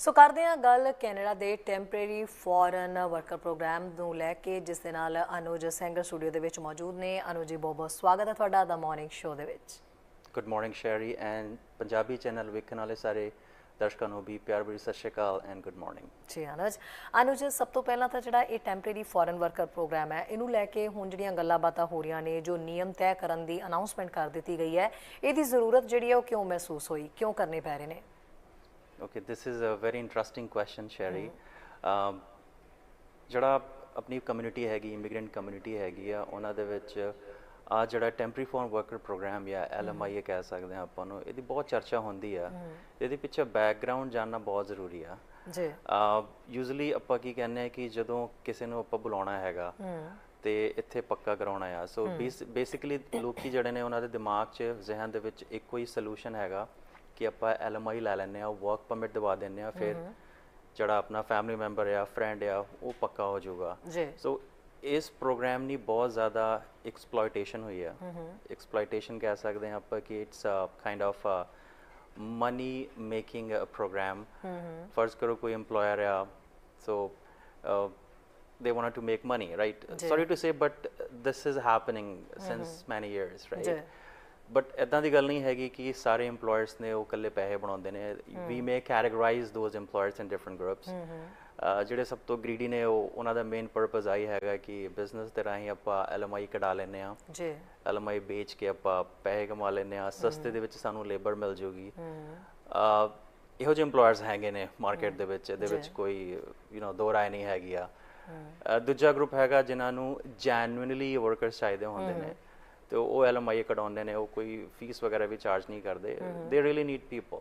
ਸੋ ਕਰਦੇ ਹਾਂ ਗੱਲ ਕੈਨੇਡਾ ਦੇ ਟੈਂਪਰੇਰੀ ਫੋਰਨ ਵਰਕਰ ਪ੍ਰੋਗਰਾਮ ਨੂੰ ਲੈ ਕੇ ਜਿਸ ਦੇ ਨਾਲ ਅਨੁਜ ਸਿੰਘ ਸਟੂਡੀਓ ਦੇ ਵਿੱਚ ਮੌਜੂਦ ਨੇ। ਅਨੁਜ ਜੀ ਬਹੁਤ ਬਹੁਤ ਸਵਾਗਤ ਹੈ ਤੁਹਾਡਾ ਦਾ ਮਾਰਨਿੰਗ ਸ਼ੋਅ ਦੇ ਵਿੱਚ। Good morning Sherry and Punjabi channel ਵੇਖਣ ਵਾਲੇ ਸਾਰੇ ਦਰਸ਼ਕਾਂ ਨੂੰ ਵੀ ਪਿਆਰ ਭਰੀ ਸਤਿ ਸ਼੍ਰੀ ਅਕਾਲ and good morning ji Anuj. Anuj ਸਭ ਤੋਂ ਪਹਿਲਾਂ ਤਾਂ ਜਿਹੜਾ ਇਹ ਟੈਂਪਰੇਰੀ ਫੋਰਨ ਵਰਕਰ ਪ੍ਰੋਗਰਾਮ ਹੈ ਇਹਨੂੰ ਲੈ ਕੇ ਹੁਣ ਜਿਹੜੀਆਂ ਗੱਲਾਂ ਬਾਤਾਂ ਹੋ ਰਹੀਆਂ ਨੇ ਜੋ ਨਿਯਮ ਤੈਅ ਕਰਨ ਦੀ ਅਨਾਉਂਸਮੈਂਟ ਕਰ ਦਿੱਤੀ ਗਈ ਹੈ ਇਹਦੀ ਜ਼ਰੂਰਤ ਜਿਹੜੀ ਹੈ ਉਹ ਕਿਉਂ ਮਹਿਸੂਸ ਹੋਈ ਕਿਉਂ ਕਰਨੇ ਪੈ ਰਹੇ ਨੇ? Okay this is a very interesting question Sherry ਜਿਹੜਾ ਆਪਣੀ ਕਮਿਊਨਿਟੀ ਹੈਗੀ ਇਮੀਗ੍ਰੈਂਟ ਕਮਿਊਨਿਟੀ ਹੈਗੀ ਆ ਉਹਨਾਂ ਦੇ ਵਿੱਚ ਆ ਜਿਹੜਾ ਟੈਂਪਰੇਰੀ ਫੋਰਨ ਵਰਕਰ ਪ੍ਰੋਗਰਾਮ ਜਾਂ ਐਲਐਮਆਈ ਇਹ ਕਹਿ ਸਕਦੇ ਆ ਆਪਾਂ ਨੂੰ ਇਹਦੀ ਬਹੁਤ ਚਰਚਾ ਹੁੰਦੀ ਆ। ਇਹਦੇ ਪਿੱਛੇ ਬੈਕਗ੍ਰਾਉਂਡ ਜਾਨਣਾ ਬਹੁਤ ਜ਼ਰੂਰੀ ਆ। ਜੀ। ਯੂਜ਼ੂਲੀ ਆਪਾਂ ਕੀ ਕਹਿੰਦੇ ਆ ਕਿ ਜਦੋਂ ਕਿਸੇ ਨੂੰ ਆਪਾਂ ਬੁਲਾਉਣਾ ਹੈਗਾ ਤੇ ਇੱਥੇ ਪੱਕਾ ਕਰਾਉਣਾ ਆ। ਸੋ ਬੇਸਿਕਲੀ ਲੋਕੀ ਜਿਹੜੇ ਨੇ ਉਹਨਾਂ ਦੇ ਦਿਮਾਗ 'ਚ ਜ਼ਿਹਨ ਦੇ ਵਿੱਚ ਇੱਕੋ ਹੀ ਸੋਲੂਸ਼ਨ ਹੈਗਾ। ਕਿ ਆਪਾਂ ਐਲਐਮਆਈ ਲੈ ਲੈਂਦੇ ਆ ਵਰਕ ਪਰਮਿਟ ਦਵਾ ਦਿੰਦੇ ਆ ਫਿਰ ਜਿਹੜਾ ਆਪਣਾ ਫੈਮਿਲੀ ਮੈਂਬਰ ਆ ਫਰੈਂਡ ਆ ਉਹ ਪੱਕਾ ਹੋ ਜਾਊਗਾ। ਜੀ। ਸੋ ਇਸ ਪ੍ਰੋਗਰਾਮ ਦੀ ਬਹੁਤ ਜ਼ਿਆਦਾ ਐਕਸਪਲੋਇਟੇਸ਼ਨ ਹੋਈ ਆ। ਐਕਸਪਲੋਇਟੇਸ਼ਨ ਕਹਿ ਸਕਦੇ ਹਾਂ ਆਪਾਂ ਕਿ it's a kind of money making program ਫਰਜ਼ ਕਰੋ ਕੋਈ EMPLOYER ਆ so they wanted to make money right? sorry to say but this is happening since many years right? ਜੀ ਬਟ ਇਦਾਂ ਦੀ ਗੱਲ ਨਹੀਂ ਹੈਗੀ ਕਿ ਸਾਰੇ EMPLOYERS ਨੇ ਉਹ ਇਕੱਲੇ ਪੈਸੇ ਬਣਾਉਂਦੇ ਨੇ। We may categorize those EMPLOYERS in different groups ਜਿਹੜੇ ਸਭ ਤੋਂ ਗ੍ਰੀਡੀ ਨੇ ਉਹ ਉਹਨਾਂ ਦਾ ਮੇਨ ਪਰਪਸ ਆਈ ਹੈਗਾ ਕਿ ਬਿਜ਼ਨਸ ਦੇ ਰਾਹੀਂ ਆਪਾਂ ਐਲਐਮਆਈ ਕਢਾ ਲੈਂਦੇ ਆ ਜੀ। ਐਲਐਮਆਈ ਵੇਚ ਕੇ ਆਪਾਂ ਪੈਸੇ ਕਮਾ ਲੈਂਦੇ ਆ ਸਸਤੇ ਦੇ ਵਿੱਚ ਸਾਨੂੰ ਲੇਬਰ ਮਿਲ ਜੂਗੀ। ਇਹੋ ਜਿਹੇ EMPLOYERS ਹੈਗੇ ਨੇ ਮਾਰਕੀਟ ਦੇ ਵਿੱਚ ਇਹਦੇ ਵਿੱਚ ਕੋਈ ਯੂ نو ਦੋ ਰਾਏ ਨਹੀਂ ਹੈਗੀ ਆ ਦੂਜਾ ਗਰੁੱਪ ਹੈਗਾ ਜਿਨ੍ਹਾਂ ਨੂੰ ਜੈਨੂਇਨਲੀ ਵਰਕਰਸ ਚਾਹੀਦੇ ਹੁੰਦੇ ਨੇ। ਤੇ ਉਹ ਐਲਐਮਆਈ ਕਢਾਉਂਦੇ ਨੇ ਉਹ ਕੋਈ ਫੀਸ ਵਗੈਰਾ ਵੀ ਚਾਰਜ ਨਹੀਂ ਕਰਦੇ। ਦੇ ਰੀਲੀ ਨੀਡ ਪੀਪਲ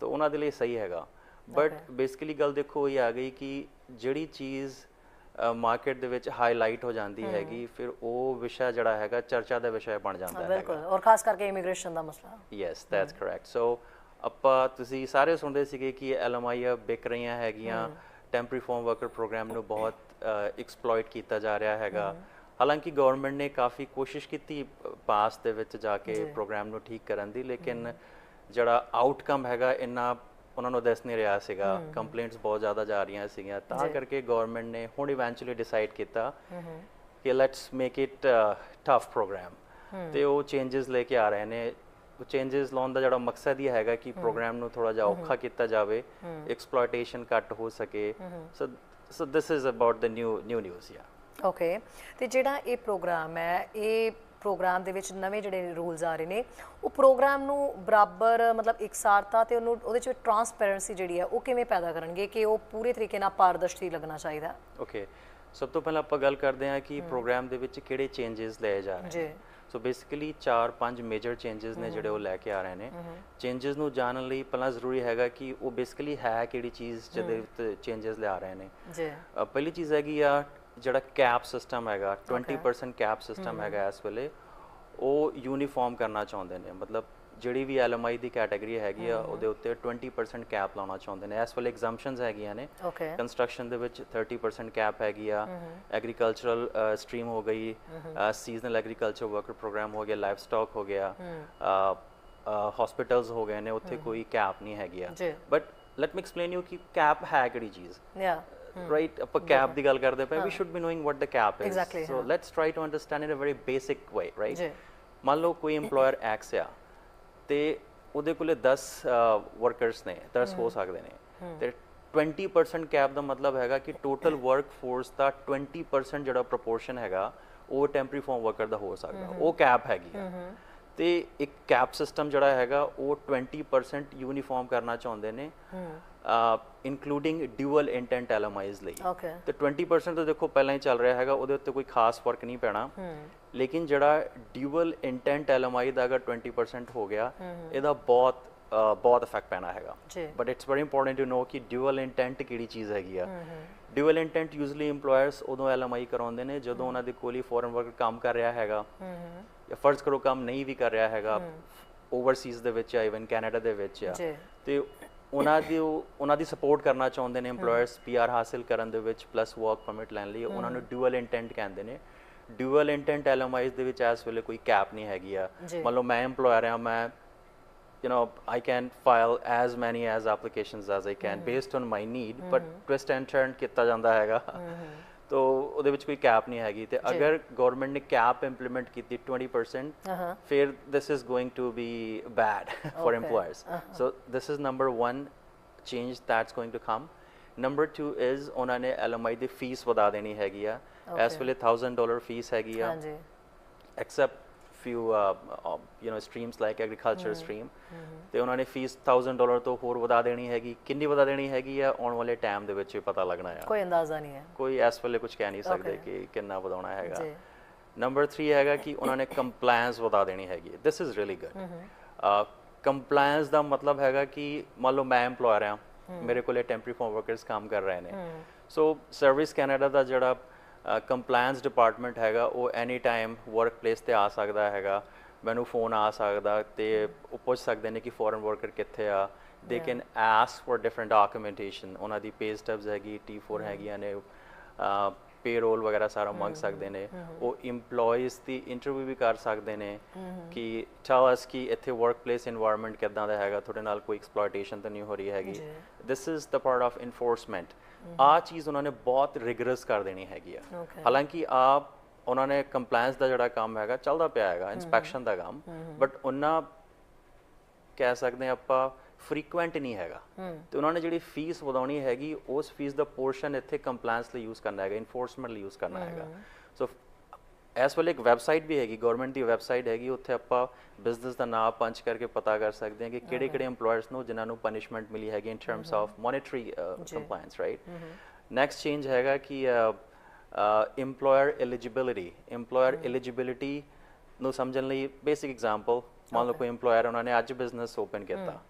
ਤਾਂ ਉਹਨਾਂ ਦੇ ਲਈ ਸਹੀ ਹੈਗਾ। ਬਟ ਬੇਸਿਕਲੀ ਗੱਲ ਦੇਖੋ ਇਹ ਆ ਗਈ ਕਿ ਜਿਹੜੀ ਚੀਜ਼ ਮਾਰਕੀਟ ਦੇ ਵਿੱਚ ਹਾਈਲਾਈਟ ਹੋ ਜਾਂਦੀ ਹੈਗੀ ਫਿਰ ਉਹ ਵਿਸ਼ਾ ਜਿਹੜਾ ਹੈਗਾ ਚਰਚਾ ਦਾ ਵਿਸ਼ਾ ਬਣ ਜਾਂਦਾ ਹੈ ਬਿਲਕੁਲ। ਔਰ ਖਾਸ ਕਰਕੇ ਇਮੀਗ੍ਰੇਸ਼ਨ ਦਾ ਮਸਲਾ। ਯੈਸ ਦੈਟਸ ਕਰੈਕਟ ਸੋ ਆਪਾਂ ਤੁਸੀਂ ਸਾਰੇ ਸੁਣਦੇ ਸੀਗੇ ਕਿ ਐਲਐਮਆਈ ਵਿਕ ਰਹੀਆਂ ਹੈਗੀਆਂ। ਟੈਂਪਰੇਰੀ ਫਾਰਮ ਵਰਕਰ ਪ੍ਰੋਗਰਾਮ ਨੂੰ ਬਹੁਤ ਐਕਸਪਲੋਇਟ ਕੀਤਾ ਜਾ ਰਿਹਾ ਹੈਗਾ। ਹਾਲਾਂਕਿ ਗਵਰਨਮੈਂਟ ਨੇ ਕਾਫੀ ਕੋਸ਼ਿਸ਼ ਕੀਤੀ ਪਾਸ ਦੇ ਵਿੱਚ ਜਾ ਕੇ ਪ੍ਰੋਗਰਾਮ ਨੂੰ ਠੀਕ ਕਰਨ ਦੀ ਲੇਕਿਨ ਜਿਹੜਾ ਆਊਟਕਮ ਹੈਗਾ ਇੰਨਾ ਉਹਨਾਂ ਨੂੰ ਦੱਸ ਨਹੀਂ ਰਿਹਾ ਸੀਗਾ। ਕੰਪਲੇਂਟਸ ਬਹੁਤ ਜ਼ਿਆਦਾ ਜਾ ਰਹੀਆਂ ਸੀਗੀਆਂ। ਤਾਂ ਕਰਕੇ ਗਵਰਨਮੈਂਟ ਨੇ ਹੁਣ ਇਵੈਂਚੁਅਲੀ ਡਿਸਾਈਡ ਕੀਤਾ ਕਿ let's make it tough program ਤੇ ਉਹ ਚੇਂजेस ਲੈ ਕੇ ਆ ਰਹੇ ਨੇ। ਉਹ ਚੇਂजेस ਲਾਉਣ ਦਾ ਜਿਹੜਾ ਮਕਸਦ ਹੀ ਹੈਗਾ ਕਿ ਪ੍ਰੋਗਰਾਮ ਨੂੰ ਥੋੜਾ ਜਿਹਾ ਔਖਾ ਕੀਤਾ ਜਾਵੇ। ਐਕਸਪਲੋਇਟੇਸ਼ਨ ਘੱਟ ਹੋ ਸਕੇ। So so this is about the new new news yeah okay ਤੇ ਜਿਹੜਾ ਇਹ ਪ੍ਰੋਗਰਾਮ ਹੈ ਇਹ ਪ੍ਰੋਗਰਾਮ ਦੇ ਵਿੱਚ ਨਵੇਂ ਜਿਹੜੇ ਰੂਲਸ ਆ ਰਹੇ ਨੇ ਉਹ ਪ੍ਰੋਗਰਾਮ ਨੂੰ ਬਰਾਬਰ ਮਤਲਬ ਇਕਸਾਰਤਾ ਤੇ ਉਹਨੂੰ ਉਹਦੇ ਵਿੱਚ ਟ੍ਰਾਂਸਪੇਰੈਂਸੀ ਜਿਹੜੀ ਹੈ ਉਹ ਕਿਵੇਂ ਪੈਦਾ ਕਰਨਗੇ ਕਿ ਉਹ ਪੂਰੇ ਤਰੀਕੇ ਨਾਲ ਪਾਰਦਰਸ਼ੀ ਲੱਗਣਾ ਚਾਹੀਦਾ? ਓਕੇ ਸਭ ਤੋਂ ਪਹਿਲਾਂ ਆਪਾਂ ਗੱਲ ਕਰਦੇ ਹਾਂ ਕਿ ਪ੍ਰੋਗਰਾਮ ਦੇ ਵਿੱਚ ਕਿਹੜੇ ਚੇਂजेस ਲਏ ਜਾ ਰਹੇ ਨੇ। ਸੋ ਬੇਸਿਕਲੀ 4-5 ਮੇਜਰ ਚੇਂजेस ਨੇ ਜਿਹੜੇ ਉਹ ਲੈ ਕੇ ਆ ਰਹੇ ਨੇ। ਚੇਂजेस ਨੂੰ ਜਾਣਨ ਲਈ ਪਹਿਲਾਂ ਜ਼ਰੂਰੀ ਹੈਗਾ ਕਿ ਉਹ ਬੇਸਿਕਲੀ ਹੈ ਕਿਹੜੀ ਚੀਜ਼ ਜਿਹਦੇ ਵਿੱਚ ਚੇਂजेस ਲਿਆ ਰਹੇ ਨੇ। ਜੀ। ਪਹਿਲੀ ਚੀਜ਼ ਹੈਗੀ ਆ ਜਿਹੜਾ ਕੈਪ ਸਿਸਟਮ ਹੈਗਾ 20% ਕੈਪ ਸਿਸਟਮ ਹੈਗਾ ਇਸ ਵੇਲੇ ਉਹ ਯੂਨੀਫਾਰਮ ਕਰਨਾ ਚਾਹੁੰਦੇ ਨੇ। ਮਤਲਬ ਜਿਹੜੀ ਵੀ ਐਲਐਮਆਈ ਦੀ ਕੈਟਾਗਰੀ ਹੈਗੀ ਆ ਉਹਦੇ ਉੱਤੇ 20% ਕੈਪ ਲਾਉਣਾ ਚਾਹੁੰਦੇ ਨੇ। ਇਸ ਵੇਲੇ ਐਗਜ਼ੈਂਪਸ਼ਨਸ ਹੈਗੀਆਂ ਨੇ। ਕੰਸਟਰਕਸ਼ਨ ਦੇ ਵਿੱਚ 30% ਕੈਪ ਹੈਗੀ ਆ। ਐਗਰੀਕਲਚਰਲ ਸਟਰੀਮ ਹੋ ਗਈ। ਸੀਜ਼ਨਲ ਐਗਰੀਕਲਚਰ ਵਰਕਰ ਪ੍ਰੋਗਰਾਮ ਹੋ ਗਿਆ ਲਾਈਵ ਸਟਾਕ ਹੋ ਗਿਆ। ਹਸਪੀਟਲਸ ਹੋ ਗਏ ਨੇ। ਉੱਥੇ ਕੋਈ ਕੈਪ ਨਹੀਂ ਹੈਗੀ ਆ। But let me explain you ਕਿ ਕੈਪ ਹੈ ਕਿਹੜੀ ਚੀਜ਼? Right ਆਪਾਂ ਕੈਪ ਦੀ ਗੱਲ ਕਰਦੇ ਪਏ we should be knowing what the cap is. Exactly, so let's try to understand it a very basic way right? ਮੰਨ ਲਓ ਕੋਈ EMPLOYER X ਆ ਤੇ ਉਹਦੇ ਕੋਲੇ 10 ਵਰਕਰਸ ਨੇ 10 ਹੋ ਸਕਦੇ ਨੇ ਤੇ 20% ਕੈਪ ਦਾ ਮਤਲਬ ਹੈਗਾ ਕਿ ਟੋਟਲ ਵਰਕ ਫੋਰਸ ਦਾ 20% ਜਿਹੜਾ ਪ੍ਰੋਪੋਰਸ਼ਨ ਹੈਗਾ ਉਹ ਟੈਂਪਰੇਰੀ ਫਾਰਮ ਵਰਕਰ ਦਾ ਹੋ ਸਕਦਾ ਉਹ ਕੈਪ ਹੈਗੀ ਆ ਤੇ ਇੱਕ ਕੈਪ ਸਿਸਟਮ ਜਿਹੜਾ ਹੈਗਾ ਉਹ 20% ਯੂਨੀਫਾਰਮ ਕਰਨਾ ਚਾਹੁੰਦੇ ਨੇ ਇਨਕਲੂਡਿੰਗ ਡਿਊਅਲ ਇੰਟੈਂਟ ਐਲਐਮਆਈਜ਼ ਲਈ। ਓਕੇ ਤੇ 20% ਤਾਂ ਦੇਖੋ ਪਹਿਲਾਂ ਹੀ ਚੱਲ ਰਿਹਾ ਹੈਗਾ ਉਹਦੇ ਉੱਤੇ ਕੋਈ ਖਾਸ ਫ਼ਰਕ ਨਹੀਂ ਪੈਣਾ। ਲੇਕਿਨ ਜਿਹੜਾ ਡਿਊਅਲ ਇੰਟੈਂਟ ਐਲਐਮਆਈ ਦਾ ਅਗਰ 20% ਹੋ ਗਿਆ ਇਹਦਾ ਬਹੁਤ ਬਹੁਤ ਇਫੈਕਟ ਪੈਣਾ ਹੈਗਾ। ਜੀ। But it's very important to know ਕਿ ਡਿਊਅਲ ਇੰਟੈਂਟ ਕਿਹੜੀ ਚੀਜ਼ ਹੈਗੀ ਆ। ਡਿਊਅਲ ਇੰਟੈਂਟ ਯੂਜ਼ਲੀ EMPLOYERS ਉਦੋਂ ਐਲਐਮਆਈ ਕਰਾਉਂਦੇ ਨੇ ਜਦੋਂ ਉਹਨਾਂ ਦੇ ਕੋਲ ਹੀ ਫੋਰਨ ਵਰਕਰ ਕੰਮ ਕਰ ਰਿਹਾ ਹੈਗਾ। ਜਾਂ ਫਰਜ਼ ਕਰੋ ਕੰਮ ਨਹੀਂ ਵੀ ਕਰ ਰਿਹਾ ਹੈਗਾ। ਓਵਰਸੀਜ਼ ਦੇ ਵਿੱਚ ਜਾਂ ਇਵਨ ਕੈਨੇਡਾ ਦੇ ਵਿੱਚ ਆ। ਤੇ ਉਹਨਾਂ ਦੀ ਉਹ- ਉਹਨਾਂ ਦੀ ਸਪੋਰਟ ਕਰਨਾ ਚਾਹੁੰਦੇ ਨੇ EMPLOYERS PR ਹਾਸਿਲ ਕਰਨ ਦੇ ਵਿੱਚ ਪਲੱਸ ਵਰਕ ਪਰਮਿਟ ਲੈਣ ਲਈ। ਉਹਨਾਂ ਨੂੰ ਡਿਊਅਲ ਇੰਟੈਂਟ ਕਹਿੰਦੇ ਨੇ। ਡਿਊਅਲ ਇੰਟੈਂਟ ਐਲਐਮਆਈਜ਼ ਦੇ ਵਿੱਚ ਇਸ ਵੇਲੇ ਕੋਈ ਕੈਪ ਨਹੀਂ ਹੈਗੀ ਆ। ਮੰਨ ਲਓ ਮੈਂ EMPLOYER ਆ ਮੈਂ you know I can file as many as applications as I can based on my need but twist and turn ਕੀਤਾ ਜਾਂਦਾ ਹੈਗਾ। ਤੋ ਉਹਦੇ ਵਿੱਚ ਕੋਈ ਕੈਪ ਨਹੀਂ ਹੈਗੀ ਤੇ ਅਗਰ ਗਵਰਨਮੈਂਟ ਨੇ ਕੈਪ ਇੰਪਲੀਮੈਂਟ ਕੀਤੀ 20% ਹਾਂ ਫਿਰ is going to be bad for Okay. employers so this is number one change that's going to come number two is ਉਹਨਾਂ ਨੇ LMI ਦੀ ਫੀਸ ਵਧਾ ਦੇਣੀ ਹੈਗੀ ਆ ਇਸ. ਵੇਲੇ 1000 ਡਾਲਰ ਫੀਸ ਹੈਗੀ ਆ ਹਾਂਜੀ except few uh, uh, you know streams like agriculture stream. ਤੇ ਉਹਨਾਂ ਨੇ ਫੀਸ 1000 ਡਾਲਰ ਤੋਂ ਹੋਰ ਵਧਾ ਦੇਣੀ ਹੈਗੀ। ਕਿੰਨੀ ਵਧਾ ਦੇਣੀ ਹੈਗੀ ਆ? ਆਉਣ ਵਾਲੇ ਟਾਈਮ ਦੇ ਵਿੱਚ ਹੀ ਪਤਾ ਲੱਗਣਾ ਆ। ਕੋਈ ਅੰਦਾਜ਼ਾ ਨਹੀਂ ਹੈ। ਕੋਈ ਇਸ ਵੇਲੇ ਕੁਝ ਕਹਿ ਨਹੀਂ ਸਕਦੇ. ਕਿ ਕਿੰਨਾ ਵਧਾਉਣਾ ਹੈਗਾ। ਜੀ। ਨੰਬਰ 3 ਹੈਗਾ ਕਿ ਉਹਨਾਂ ਨੇ ਕੰਪਲਾਈਂਸ ਵਧਾ ਦੇਣੀ ਹੈਗੀ। This is really good compliance ਦਾ ਮਤਲਬ ਹੈਗਾ ਕਿ ਮੰਨ ਲਓ ਮੈਂ EMPLOYER ਆ। ਮੇਰੇ ਕੋਲੇ ਟੈਂਪਰੇਰੀ ਫਾਰਮ ਵਰਕਰਸ ਕੰਮ ਕਰ ਰਹੇ ਨੇ। ਸੋ ਸਰਵਿਸ ਕੈਨੇਡਾ ਦਾ ਜਿਹੜਾ ਕੰਪਲਾਈਂਸ ਡਿਪਾਰਟਮੈਂਟ ਹੈਗਾ ਉਹ ਐਨੀ ਟਾਈਮ ਵਰਕ ਪਲੇਸ ਤੇ ਆ ਸਕਦਾ ਹੈਗਾ। ਮੈਨੂੰ ਫੋਨ ਆ ਸਕਦਾ ਤੇ ਉਹ ਪੁੱਛ ਸਕਦੇ ਨੇ ਕਿ ਫੋਰਨ ਵਰਕਰ ਕਿੱਥੇ ਆ। They can ask for different documentation ਉਹਨਾਂ ਦੀ ਪੇ ਸਟਬਸ ਹੈਗੀ T4 ਹੈਗੀਆਂ ਨੇ ਪੇਰੋਲ ਵਗੈਰਾ ਸਾਰਾ mm-hmm. ਮੰਗ ਸਕਦੇ ਨੇ। mm-hmm. ਉਹ EMPLOYEES ਦੀ ਇੰਟਰਵਿਊ ਵੀ ਕਰ ਸਕਦੇ ਨੇ mm-hmm. ਕਿ ਟੈਲ ਅਸ ਕਿ ਇੱਥੇ ਵਰਕਪਲੇਸ এনवायरमेंट ਕਿਦਾਂ ਦਾ ਹੈਗਾ ਤੁਹਾਡੇ ਨਾਲ ਕੋਈ ਐਕਸਪਲੋਇਟੇਸ਼ਨ ਤਾਂ ਨਹੀਂ ਹੋ ਰਹੀ ਹੈਗੀ। This is the part of enforcement ਆ ਚੀਜ਼ ਉਹਨਾਂ ਨੇ ਬਹੁਤ ਰਿਗਰਸ ਕਰ ਦੇਣੀ ਹੈਗੀ ਆ. ਹਾਲਾਂਕਿ ਆ ਉਹਨਾਂ ਨੇ ਕੰਪਲਾਈਂਸ ਦਾ ਜਿਹੜਾ ਕੰਮ ਹੈਗਾ ਚੱਲਦਾ ਪਿਆ ਹੈਗਾ ਇਨਸਪੈਕਸ਼ਨ ਦਾ ਕੰਮ। ਬਟ ਉਹਨਾਂ ਕਹਿ ਸਕਦੇ ਆਪਾਂ ਫ੍ਰੀਕੁਐਂਟ ਨਹੀਂ ਹੈਗਾ। ਤੇ ਉਹਨਾਂ ਨੇ ਜਿਹੜੀ ਫੀਸ ਵਧਾਉਣੀ ਹੈਗੀ ਉਸ ਫੀਸ ਦਾ ਪੋਰਸ਼ਨ ਇੱਥੇ ਕੰਪਲਾਈਂਸ ਲਈ ਯੂਜ਼ ਕਰਨਾ ਹੈਗਾ ਇਨਫੋਰਸਮੈਂਟ ਲਈ ਯੂਜ਼ ਕਰਨਾ ਹੈਗਾ। ਸੋ ਇਸ ਵੇਲੇ ਇੱਕ ਵੈਬਸਾਈਟ ਵੀ ਹੈਗੀ ਗਵਰਨਮੈਂਟ ਦੀ ਵੈਬਸਾਈਟ ਹੈਗੀ ਉੱਥੇ ਆਪਾਂ ਬਿਜ਼ਨਸ ਦਾ ਨਾਮ ਪੰਚ ਕਰਕੇ ਪਤਾ ਕਰ ਸਕਦੇ ਹਾਂ ਕਿ ਕਿਹੜੇ ਕਿਹੜੇ EMPLOYERS ਨੂੰ ਜਿਨ੍ਹਾਂ ਨੂੰ ਪਨਿਸ਼ਮੈਂਟ ਮਿਲੀ ਹੈਗੀ in terms of monetary compliance right next change ਹੈਗਾ ਕਿ EMPLOYER eligibility EMPLOYER eligibility ਨੂੰ ਸਮਝਣ ਲਈ ਬੇਸਿਕ ਐਗਜ਼ਾਮਪਲ ਮੰਨ ਲਓ ਕੋਈ EMPLOYER ਉਹਨਾਂ ਨੇ ਅੱਜ ਬਿਜ਼ਨਸ ਓਪਨ ਕੀਤਾ।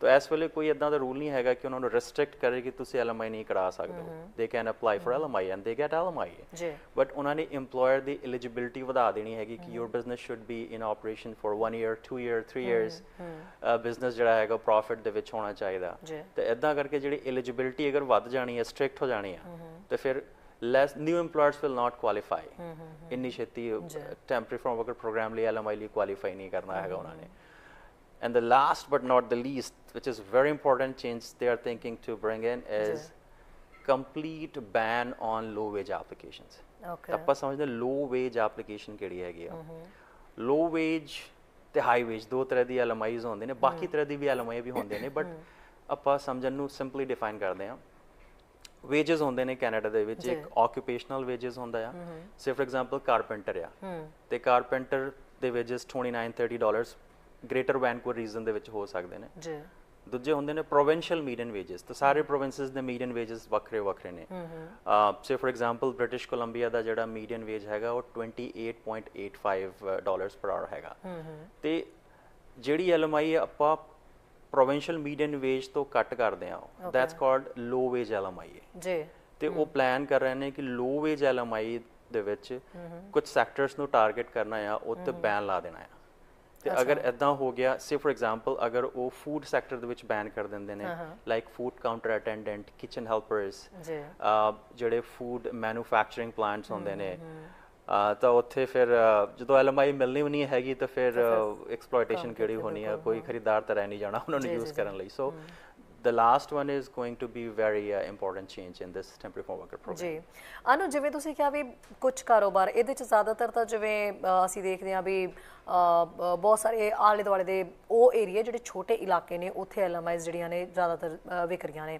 ਤਾਂ ਇਸ ਵੇਲੇ ਕੋਈ ਇਦਾਂ ਦਾ ਰੂਲ ਨਹੀਂ ਹੈਗਾ ਕਿ ਉਹਨਾਂ ਨੂੰ ਰੈਸਟ੍ਰਿਕਟ ਕਰੇ ਕਿ ਤੁਸੀਂ LMI ਨਹੀਂ ਕਰਾ ਸਕਦੇ they can apply for LMI and they get LMI ਜੀ। ਬਟ ਉਹਨਾਂ ਨੇ EMPLOYER ਦੀ ਐਲੀਜੀਬਿਲਟੀ ਵਧਾ ਦੇਣੀ ਹੈਗੀ ਕਿ your business should be in operation for 1 year 2 year 3 years business ਜਿਹੜਾ ਹੈਗਾ ਪ੍ਰੋਫਿਟ ਦੇ ਵਿੱਚ ਹੋਣਾ ਚਾਹੀਦਾ। ਤੇ ਇਦਾਂ ਕਰਕੇ ਜਿਹੜੀ ਐਲੀਜੀਬਿਲਟੀ ਅਗਰ ਵੱਧ ਜਾਣੀ ਹੈ ਸਟ੍ਰਿਕਟ ਹੋ ਜਾਣੀ ਹੈ ਤੇ ਫਿਰ less new EMPLOYERS will not qualify ਇੰਨੀ ਛੇਤੀ ਟੈਂਪਰੇਰੀ ਫਾਰਮ ਵਰਕਰ ਪ੍ਰੋਗਰਾਮ ਲਈ LMI ਲਈ ਕੁਆਲੀਫਾਈ ਨਹੀਂ ਕਰਨਾ ਹੈਗਾ ਉਹਨਾਂ ਨੇ। And the last but not the least, which is very important change they are thinking to bring in is complete ban on low wage applications. Okay ਆਪਾਂ ਸਮਝਦੇ low wage application ਕਿਹੜੀ ਹੈਗੀ ਆ ਲੋ ਵੇਜ ਤੇ high wage ਦੋ ਤਰ੍ਹਾਂ ਦੀ ਐਲਐਮਆਈਜ਼ ਹੁੰਦੇ ਨੇ ਬਾਕੀ ਤਰ੍ਹਾਂ ਦੀ ਵੀ ਐਲਐਮਆਈ ਵੀ ਹੁੰਦੇ ਨੇ ਬਟ ਆਪਾਂ ਸਮਝਣ ਨੂੰ ਸਿੰਪਲੀ ਡਿਫਾਈਨ ਕਰਦੇ ਆ ਵੇਜਸ ਹੁੰਦੇ ਨੇ ਕੈਨੇਡਾ ਦੇ ਵਿੱਚ ਇੱਕ ਆਕੂਪੇਸ਼ਨਲ ਵੇਜਸ ਹੁੰਦਾ ਆ ਸੇ ਫॉर ਐਗਜ਼ਾਮਪਲ ਕਾਰਪੈਂਟਰ ਆ ਤੇ ਕਾਰਪੈਂਟਰ ਦੇ wages 29 30 dollars greater Vancouver region ਦੇ ਵਿੱਚ ਹੋ ਸਕਦੇ ਨੇ। ਜੀ। ਦੂਜੇ ਹੁੰਦੇ ਨੇ ਪ੍ਰੋਵਿੰਸ਼ੀਅਲ ਮੀਡੀਅਨ ਵੇਜਸ। ਤਾਂ ਸਾਰੇ ਪ੍ਰੋਵਿੰਸਸ ਦੇ ਮੀਡੀਅਨ ਵੇਜਸ ਵੱਖਰੇ ਵੱਖਰੇ ਨੇ। Say for example British Columbia ਦਾ ਜਿਹੜਾ ਮੀਡੀਅਨ ਵੇਜ ਹੈਗਾ ਉਹ 28.85 ਡਾਲਰਸ ਪਰ ਆਵਰ ਹੈਗਾ। ਤੇ ਜਿਹੜੀ ਐਲਐਮਆਈ ਆਪਾਂ ਪ੍ਰੋਵਿੰਸ਼ੀਅਲ ਮੀਡੀਅਨ ਵੇਜ ਤੋਂ ਕੱਟ ਕਰਦੇ ਆ that's called low wage LMI ਜੀ। ਤੇ ਉਹ ਪਲਾਨ ਕਰ ਰਹੇ ਨੇ ਕਿ ਲੋ ਵੇਜ ਐਲਐਮਆਈ ਦੇ ਵਿੱਚ ਕੁਝ ਸੈਕਟਰਸ ਨੂੰ ਟਾਰਗੇਟ ਕਰਨਾ ਆ ਉਹ ਤੇ ਬੈਨ ਲਾ ਦੇਣਾ ਆ। ਤੇ ਅਗਰ ਇਦਾਂ ਹੋ ਗਿਆ ਸੇ ਫॉर ਐਗਜ਼ਾਮਪਲ ਅਗਰ ਉਹ ਫੂਡ ਸੈਕਟਰ ਦੇ ਵਿੱਚ ਬੈਨ ਕਰ ਦਿੰਦੇ ਨੇ like food counter attendant kitchen helpers ਜੀ। ਜਿਹੜੇ ਫੂਡ ਮੈਨੂਫੈਕਚਰਿੰਗ ਪਲਾਂਟਸ ਹੁੰਦੇ ਨੇ ਤਾਂ ਉੱਥੇ ਫਿਰ ਜਦੋਂ ਐਲਐਮਆਈ ਮਿਲਣੀ ਨਹੀਂ ਹੈਗੀ ਤਾਂ ਫਿਰ ਐਕਸਪਲੋਇਟੇਸ਼ਨ ਕਿਹੜੀ ਹੋਣੀ ਹੈ ਕੋਈ ਖਰੀਦਾਰ ਤਾਂ ਰਹਿ ਨਹੀਂ ਜਾਣਾ ਉਹਨਾਂ ਨੂੰ ਯੂਜ਼ ਕਰਨ ਲਈ। ਸੋ the last one is going to be very uh, important change in this temporary farm worker program. ਜੀ। ਅਨੂ ਜਿਵੇਂ ਤੁਸੀਂ ਕਿਹਾ ਵੀ ਕੁਝ ਕਾਰੋਬਾਰ ਇਹਦੇ ਚ ਜ਼ਿਆਦਾਤਰ ਤਾਂ ਜਿਵੇਂ ਅਸੀਂ ਦੇਖਦੇ ਹਾਂ ਵੀ ਬਹੁਤ ਸਾਰੇ ਆਲੇ ਦੁਆਲੇ ਦੇ ਉਹ ਏਰੀਆ ਜਿਹੜੇ ਛੋਟੇ ਇਲਾਕੇ ਨੇ ਉੱਥੇ ਐਲਐਮਆਈਜ਼ ਜਿਹੜੀਆਂ ਨੇ ਜ਼ਿਆਦਾਤਰ ਅ, ਵਿਕ ਰਹੀਆਂ ਨੇ।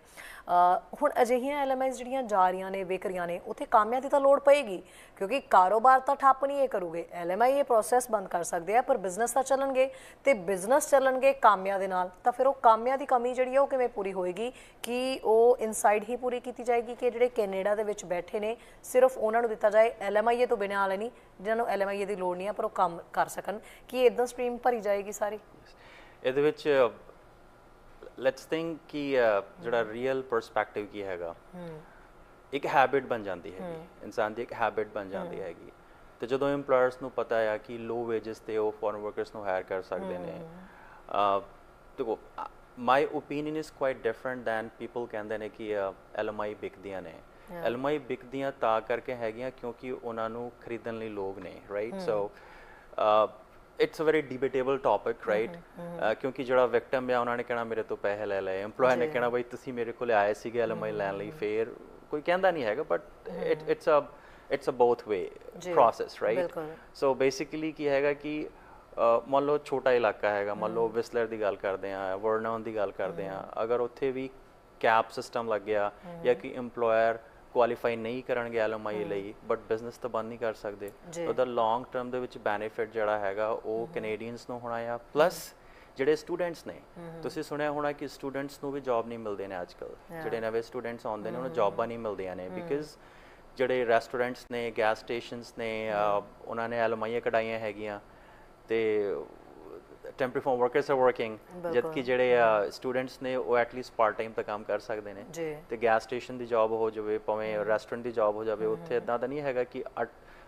ਹੁਣ ਅਜਿਹੀਆਂ ਐਲਐਮਆਈਜ਼ ਜਿਹੜੀਆਂ ਜਾ ਰਹੀਆਂ ਨੇ, ਵਿਕ ਰਹੀਆਂ ਨੇ, ਉੱਥੇ ਕਾਮਿਆਂ ਦੀ ਤਾਂ ਲੋੜ ਪਏਗੀ, ਕਿਉਂਕਿ ਕਾਰੋਬਾਰ ਤਾਂ ਠੱਪ ਨਹੀਂ ਇਹ ਕਰੂਗੇ। ਐਲਐਮਆਈ ਇਹ ਪ੍ਰੋਸੈਸ ਬੰਦ ਕਰ ਸਕਦੇ ਆ, ਪਰ ਬਿਜ਼ਨਸ ਤਾਂ ਚੱਲਣਗੇ। ਤੇ ਬਿਜ਼ਨਸ ਚੱਲਣਗੇ ਕਾਮਿਆਂ ਦੇ ਨਾਲ, ਤਾਂ ਫਿਰ ਉਹ ਕਾਮਿਆਂ ਦੀ ਕਮੀ ਜਿਹੜੀ ਆ ਉਹ ਕਿਵੇਂ ਪੂਰੀ ਹੋਏਗੀ? ਕਿ ਉਹ ਇਨਸਾਈਡ ਹੀ ਪੂਰੀ ਕੀਤੀ ਜਾਏਗੀ ਕਿ ਜਿਹੜੇ ਕੈਨੇਡਾ ਦੇ ਵਿੱਚ ਬੈਠੇ ਨੇ, ਸਿਰਫ ਉਹਨਾਂ ਨੂੰ ਦਿੱਤਾ ਜਾਏ? ਐਲਐਮਆਈਏ ਤੋਂ ਬਿਨਾਂ ਵਾਲੇ ਨਹੀਂ, ਜਿਨ੍ਹਾਂ ਨੂੰ ਐਲਐਮਆਈਏ ਦੀ ਲੋੜ ਨਹੀਂ ਆ, ਪਰ ਉਹ ਕੰਮ ਕਰ ਸਕਣ। ਕਿ ਇਦਾਂ ਸਟ੍ਰੀਮ ਭਰੀ ਜਾਏਗੀ ਸਾਰੀ? ਇਹਦੇ ਵਿੱਚ ਲੈਟਸ ਥਿੰਕ ਕਿ ਜਿਹੜਾ ਰੀਅਲ ਪਰਸਪੈਕਟਿਵ ਕੀ ਹੈਗਾ ਇੱਕ ਹੈਬਿਟ ਬਣ ਜਾਂਦੀ ਹੈਗੀ ਇਨਸਾਨ ਦੀ ਇੱਕ ਹੈਬਿਟ ਬਣ ਜਾਂਦੀ ਹੈਗੀ ਤੇ ਜਦੋਂ EMPLOYERS ਨੂੰ ਪਤਾ ਆ ਕਿ ਲੋ ਵੇਜਸ ਤੇ ਉਹ ਫੋਰਨ ਵਰਕਰਸ ਨੂੰ ਹਾਇਰ ਕਰ ਸਕਦੇ ਨੇ ਦੇਖੋ my opinion is quite different than people ਕਹਿੰਦੇ ਨੇ ਕਿ ਐਲਐਮਆਈ ਵਿਕਦੀਆਂ ਨੇ ਐਲਐਮਆਈ ਵਿਕਦੀਆਂ ਤਾਂ ਕਰਕੇ ਹੈਗੀਆਂ ਕਿਉਂਕਿ ਉਹਨਾਂ ਨੂੰ ਖਰੀਦਣ ਲਈ ਲੋਕ ਨੇ right so it's a very debatable topic right ਕਿਉਂਕਿ ਜਿਹੜਾ ਵਿਕਟਮ ਆ ਉਹਨਾਂ ਨੇ ਕਹਿਣਾ ਮੇਰੇ ਤੋਂ ਪੈਸੇ ਲੈ ਲਏ EMPLOYER ਨੇ ਕਹਿਣਾ ਬਈ ਤੁਸੀਂ ਮੇਰੇ ਕੋਲ ਆਏ ਸੀਗੇ ਐਲਐਮਆਈ ਲੈਣ ਲਈ ਫੇਰ ਕੋਈ ਕਹਿੰਦਾ ਨਹੀਂ ਹੈਗਾ but it's a it's a both way process right. So basically ਕੀ ਹੈਗਾ ਕਿ ਮੰਨ ਲਓ ਛੋਟਾ ਇਲਾਕਾ ਹੈਗਾ ਮੰਨ ਲਓ ਵਿਸਲਰ ਦੀ ਗੱਲ ਕਰਦੇ ਆ ਵਰਨਨ ਦੀ ਗੱਲ ਕਰਦੇ ਆ ਅਗਰ ਉੱਥੇ ਵੀ ਕੈਪ ਸਿਸਟਮ ਲੱਗ ਗਿਆ ਜਾਂ ਕਿ EMPLOYER ਕੁਆਲੀਫਾਈ ਨਹੀਂ ਕਰਨਗੇ ਐਲਐਮਆਈ ਲਈ ਬਟ ਬਿਜ਼ਨਸ ਤਾਂ ਬੰਦ ਨਹੀਂ ਕਰ ਸਕਦੇ। ਉਹਦਾ ਲੌਂਗ ਟਰਮ ਦੇ ਵਿੱਚ ਬੈਨੀਫਿਟ ਜਿਹੜਾ ਹੈਗਾ ਉਹ ਕੈਨੇਡੀਅਨਸ ਨੂੰ ਹੋਣਾ ਆ ਪਲੱਸ ਜਿਹੜੇ ਸਟੂਡੈਂਟਸ ਨੇ ਤੁਸੀਂ ਸੁਣਿਆ ਹੋਣਾ ਕਿ ਸਟੂਡੈਂਟਸ ਨੂੰ ਵੀ ਜੌਬ ਨਹੀਂ ਮਿਲਦੇ ਨੇ ਅੱਜਕੱਲ ਜਿਹੜੇ ਨਵੇਂ ਸਟੂਡੈਂਟਸ ਆਉਂਦੇ ਨੇ ਉਹਨਾਂ ਨੂੰ ਜੌਬਾਂ ਨਹੀਂ ਮਿਲਦੀਆਂ ਨੇ ਬਿਕਾਜ਼ ਜਿਹੜੇ ਰੈਸਟੋਰੈਂਟਸ ਨੇ ਗੈਸ ਸਟੇਸ਼ਨਸ ਨੇ ਉਹਨਾਂ ਨੇ ਐਲਮਾਈਆਂ ਕਢਾਈਆਂ ਹੈਗੀਆਂ ਤੇ temporary farm workers are working ਜਦਕਿ ਜਿਹੜੇ ਸਟੂਡੈਂਟਸ ਨੇ ਉਹ ਐਟਲੀਸਟ ਪਾਰਟ ਟਾਈਮ ਤਾਂ ਕੰਮ ਕਰ ਸਕਦੇ ਨੇ। ਤੇ ਗੈਸ ਸਟੇਸ਼ਨ ਦੀ ਜੌਬ ਹੋ ਜਾਵੇ ਭਾਵੇਂ ਰੈਸਟੋਰੈਂਟ ਦੀ ਜੌਬ ਹੋ ਜਾਵੇ ਉੱਥੇ ਇਦਾਂ ਤਾਂ ਨਹੀਂ ਹੈਗਾ ਕਿ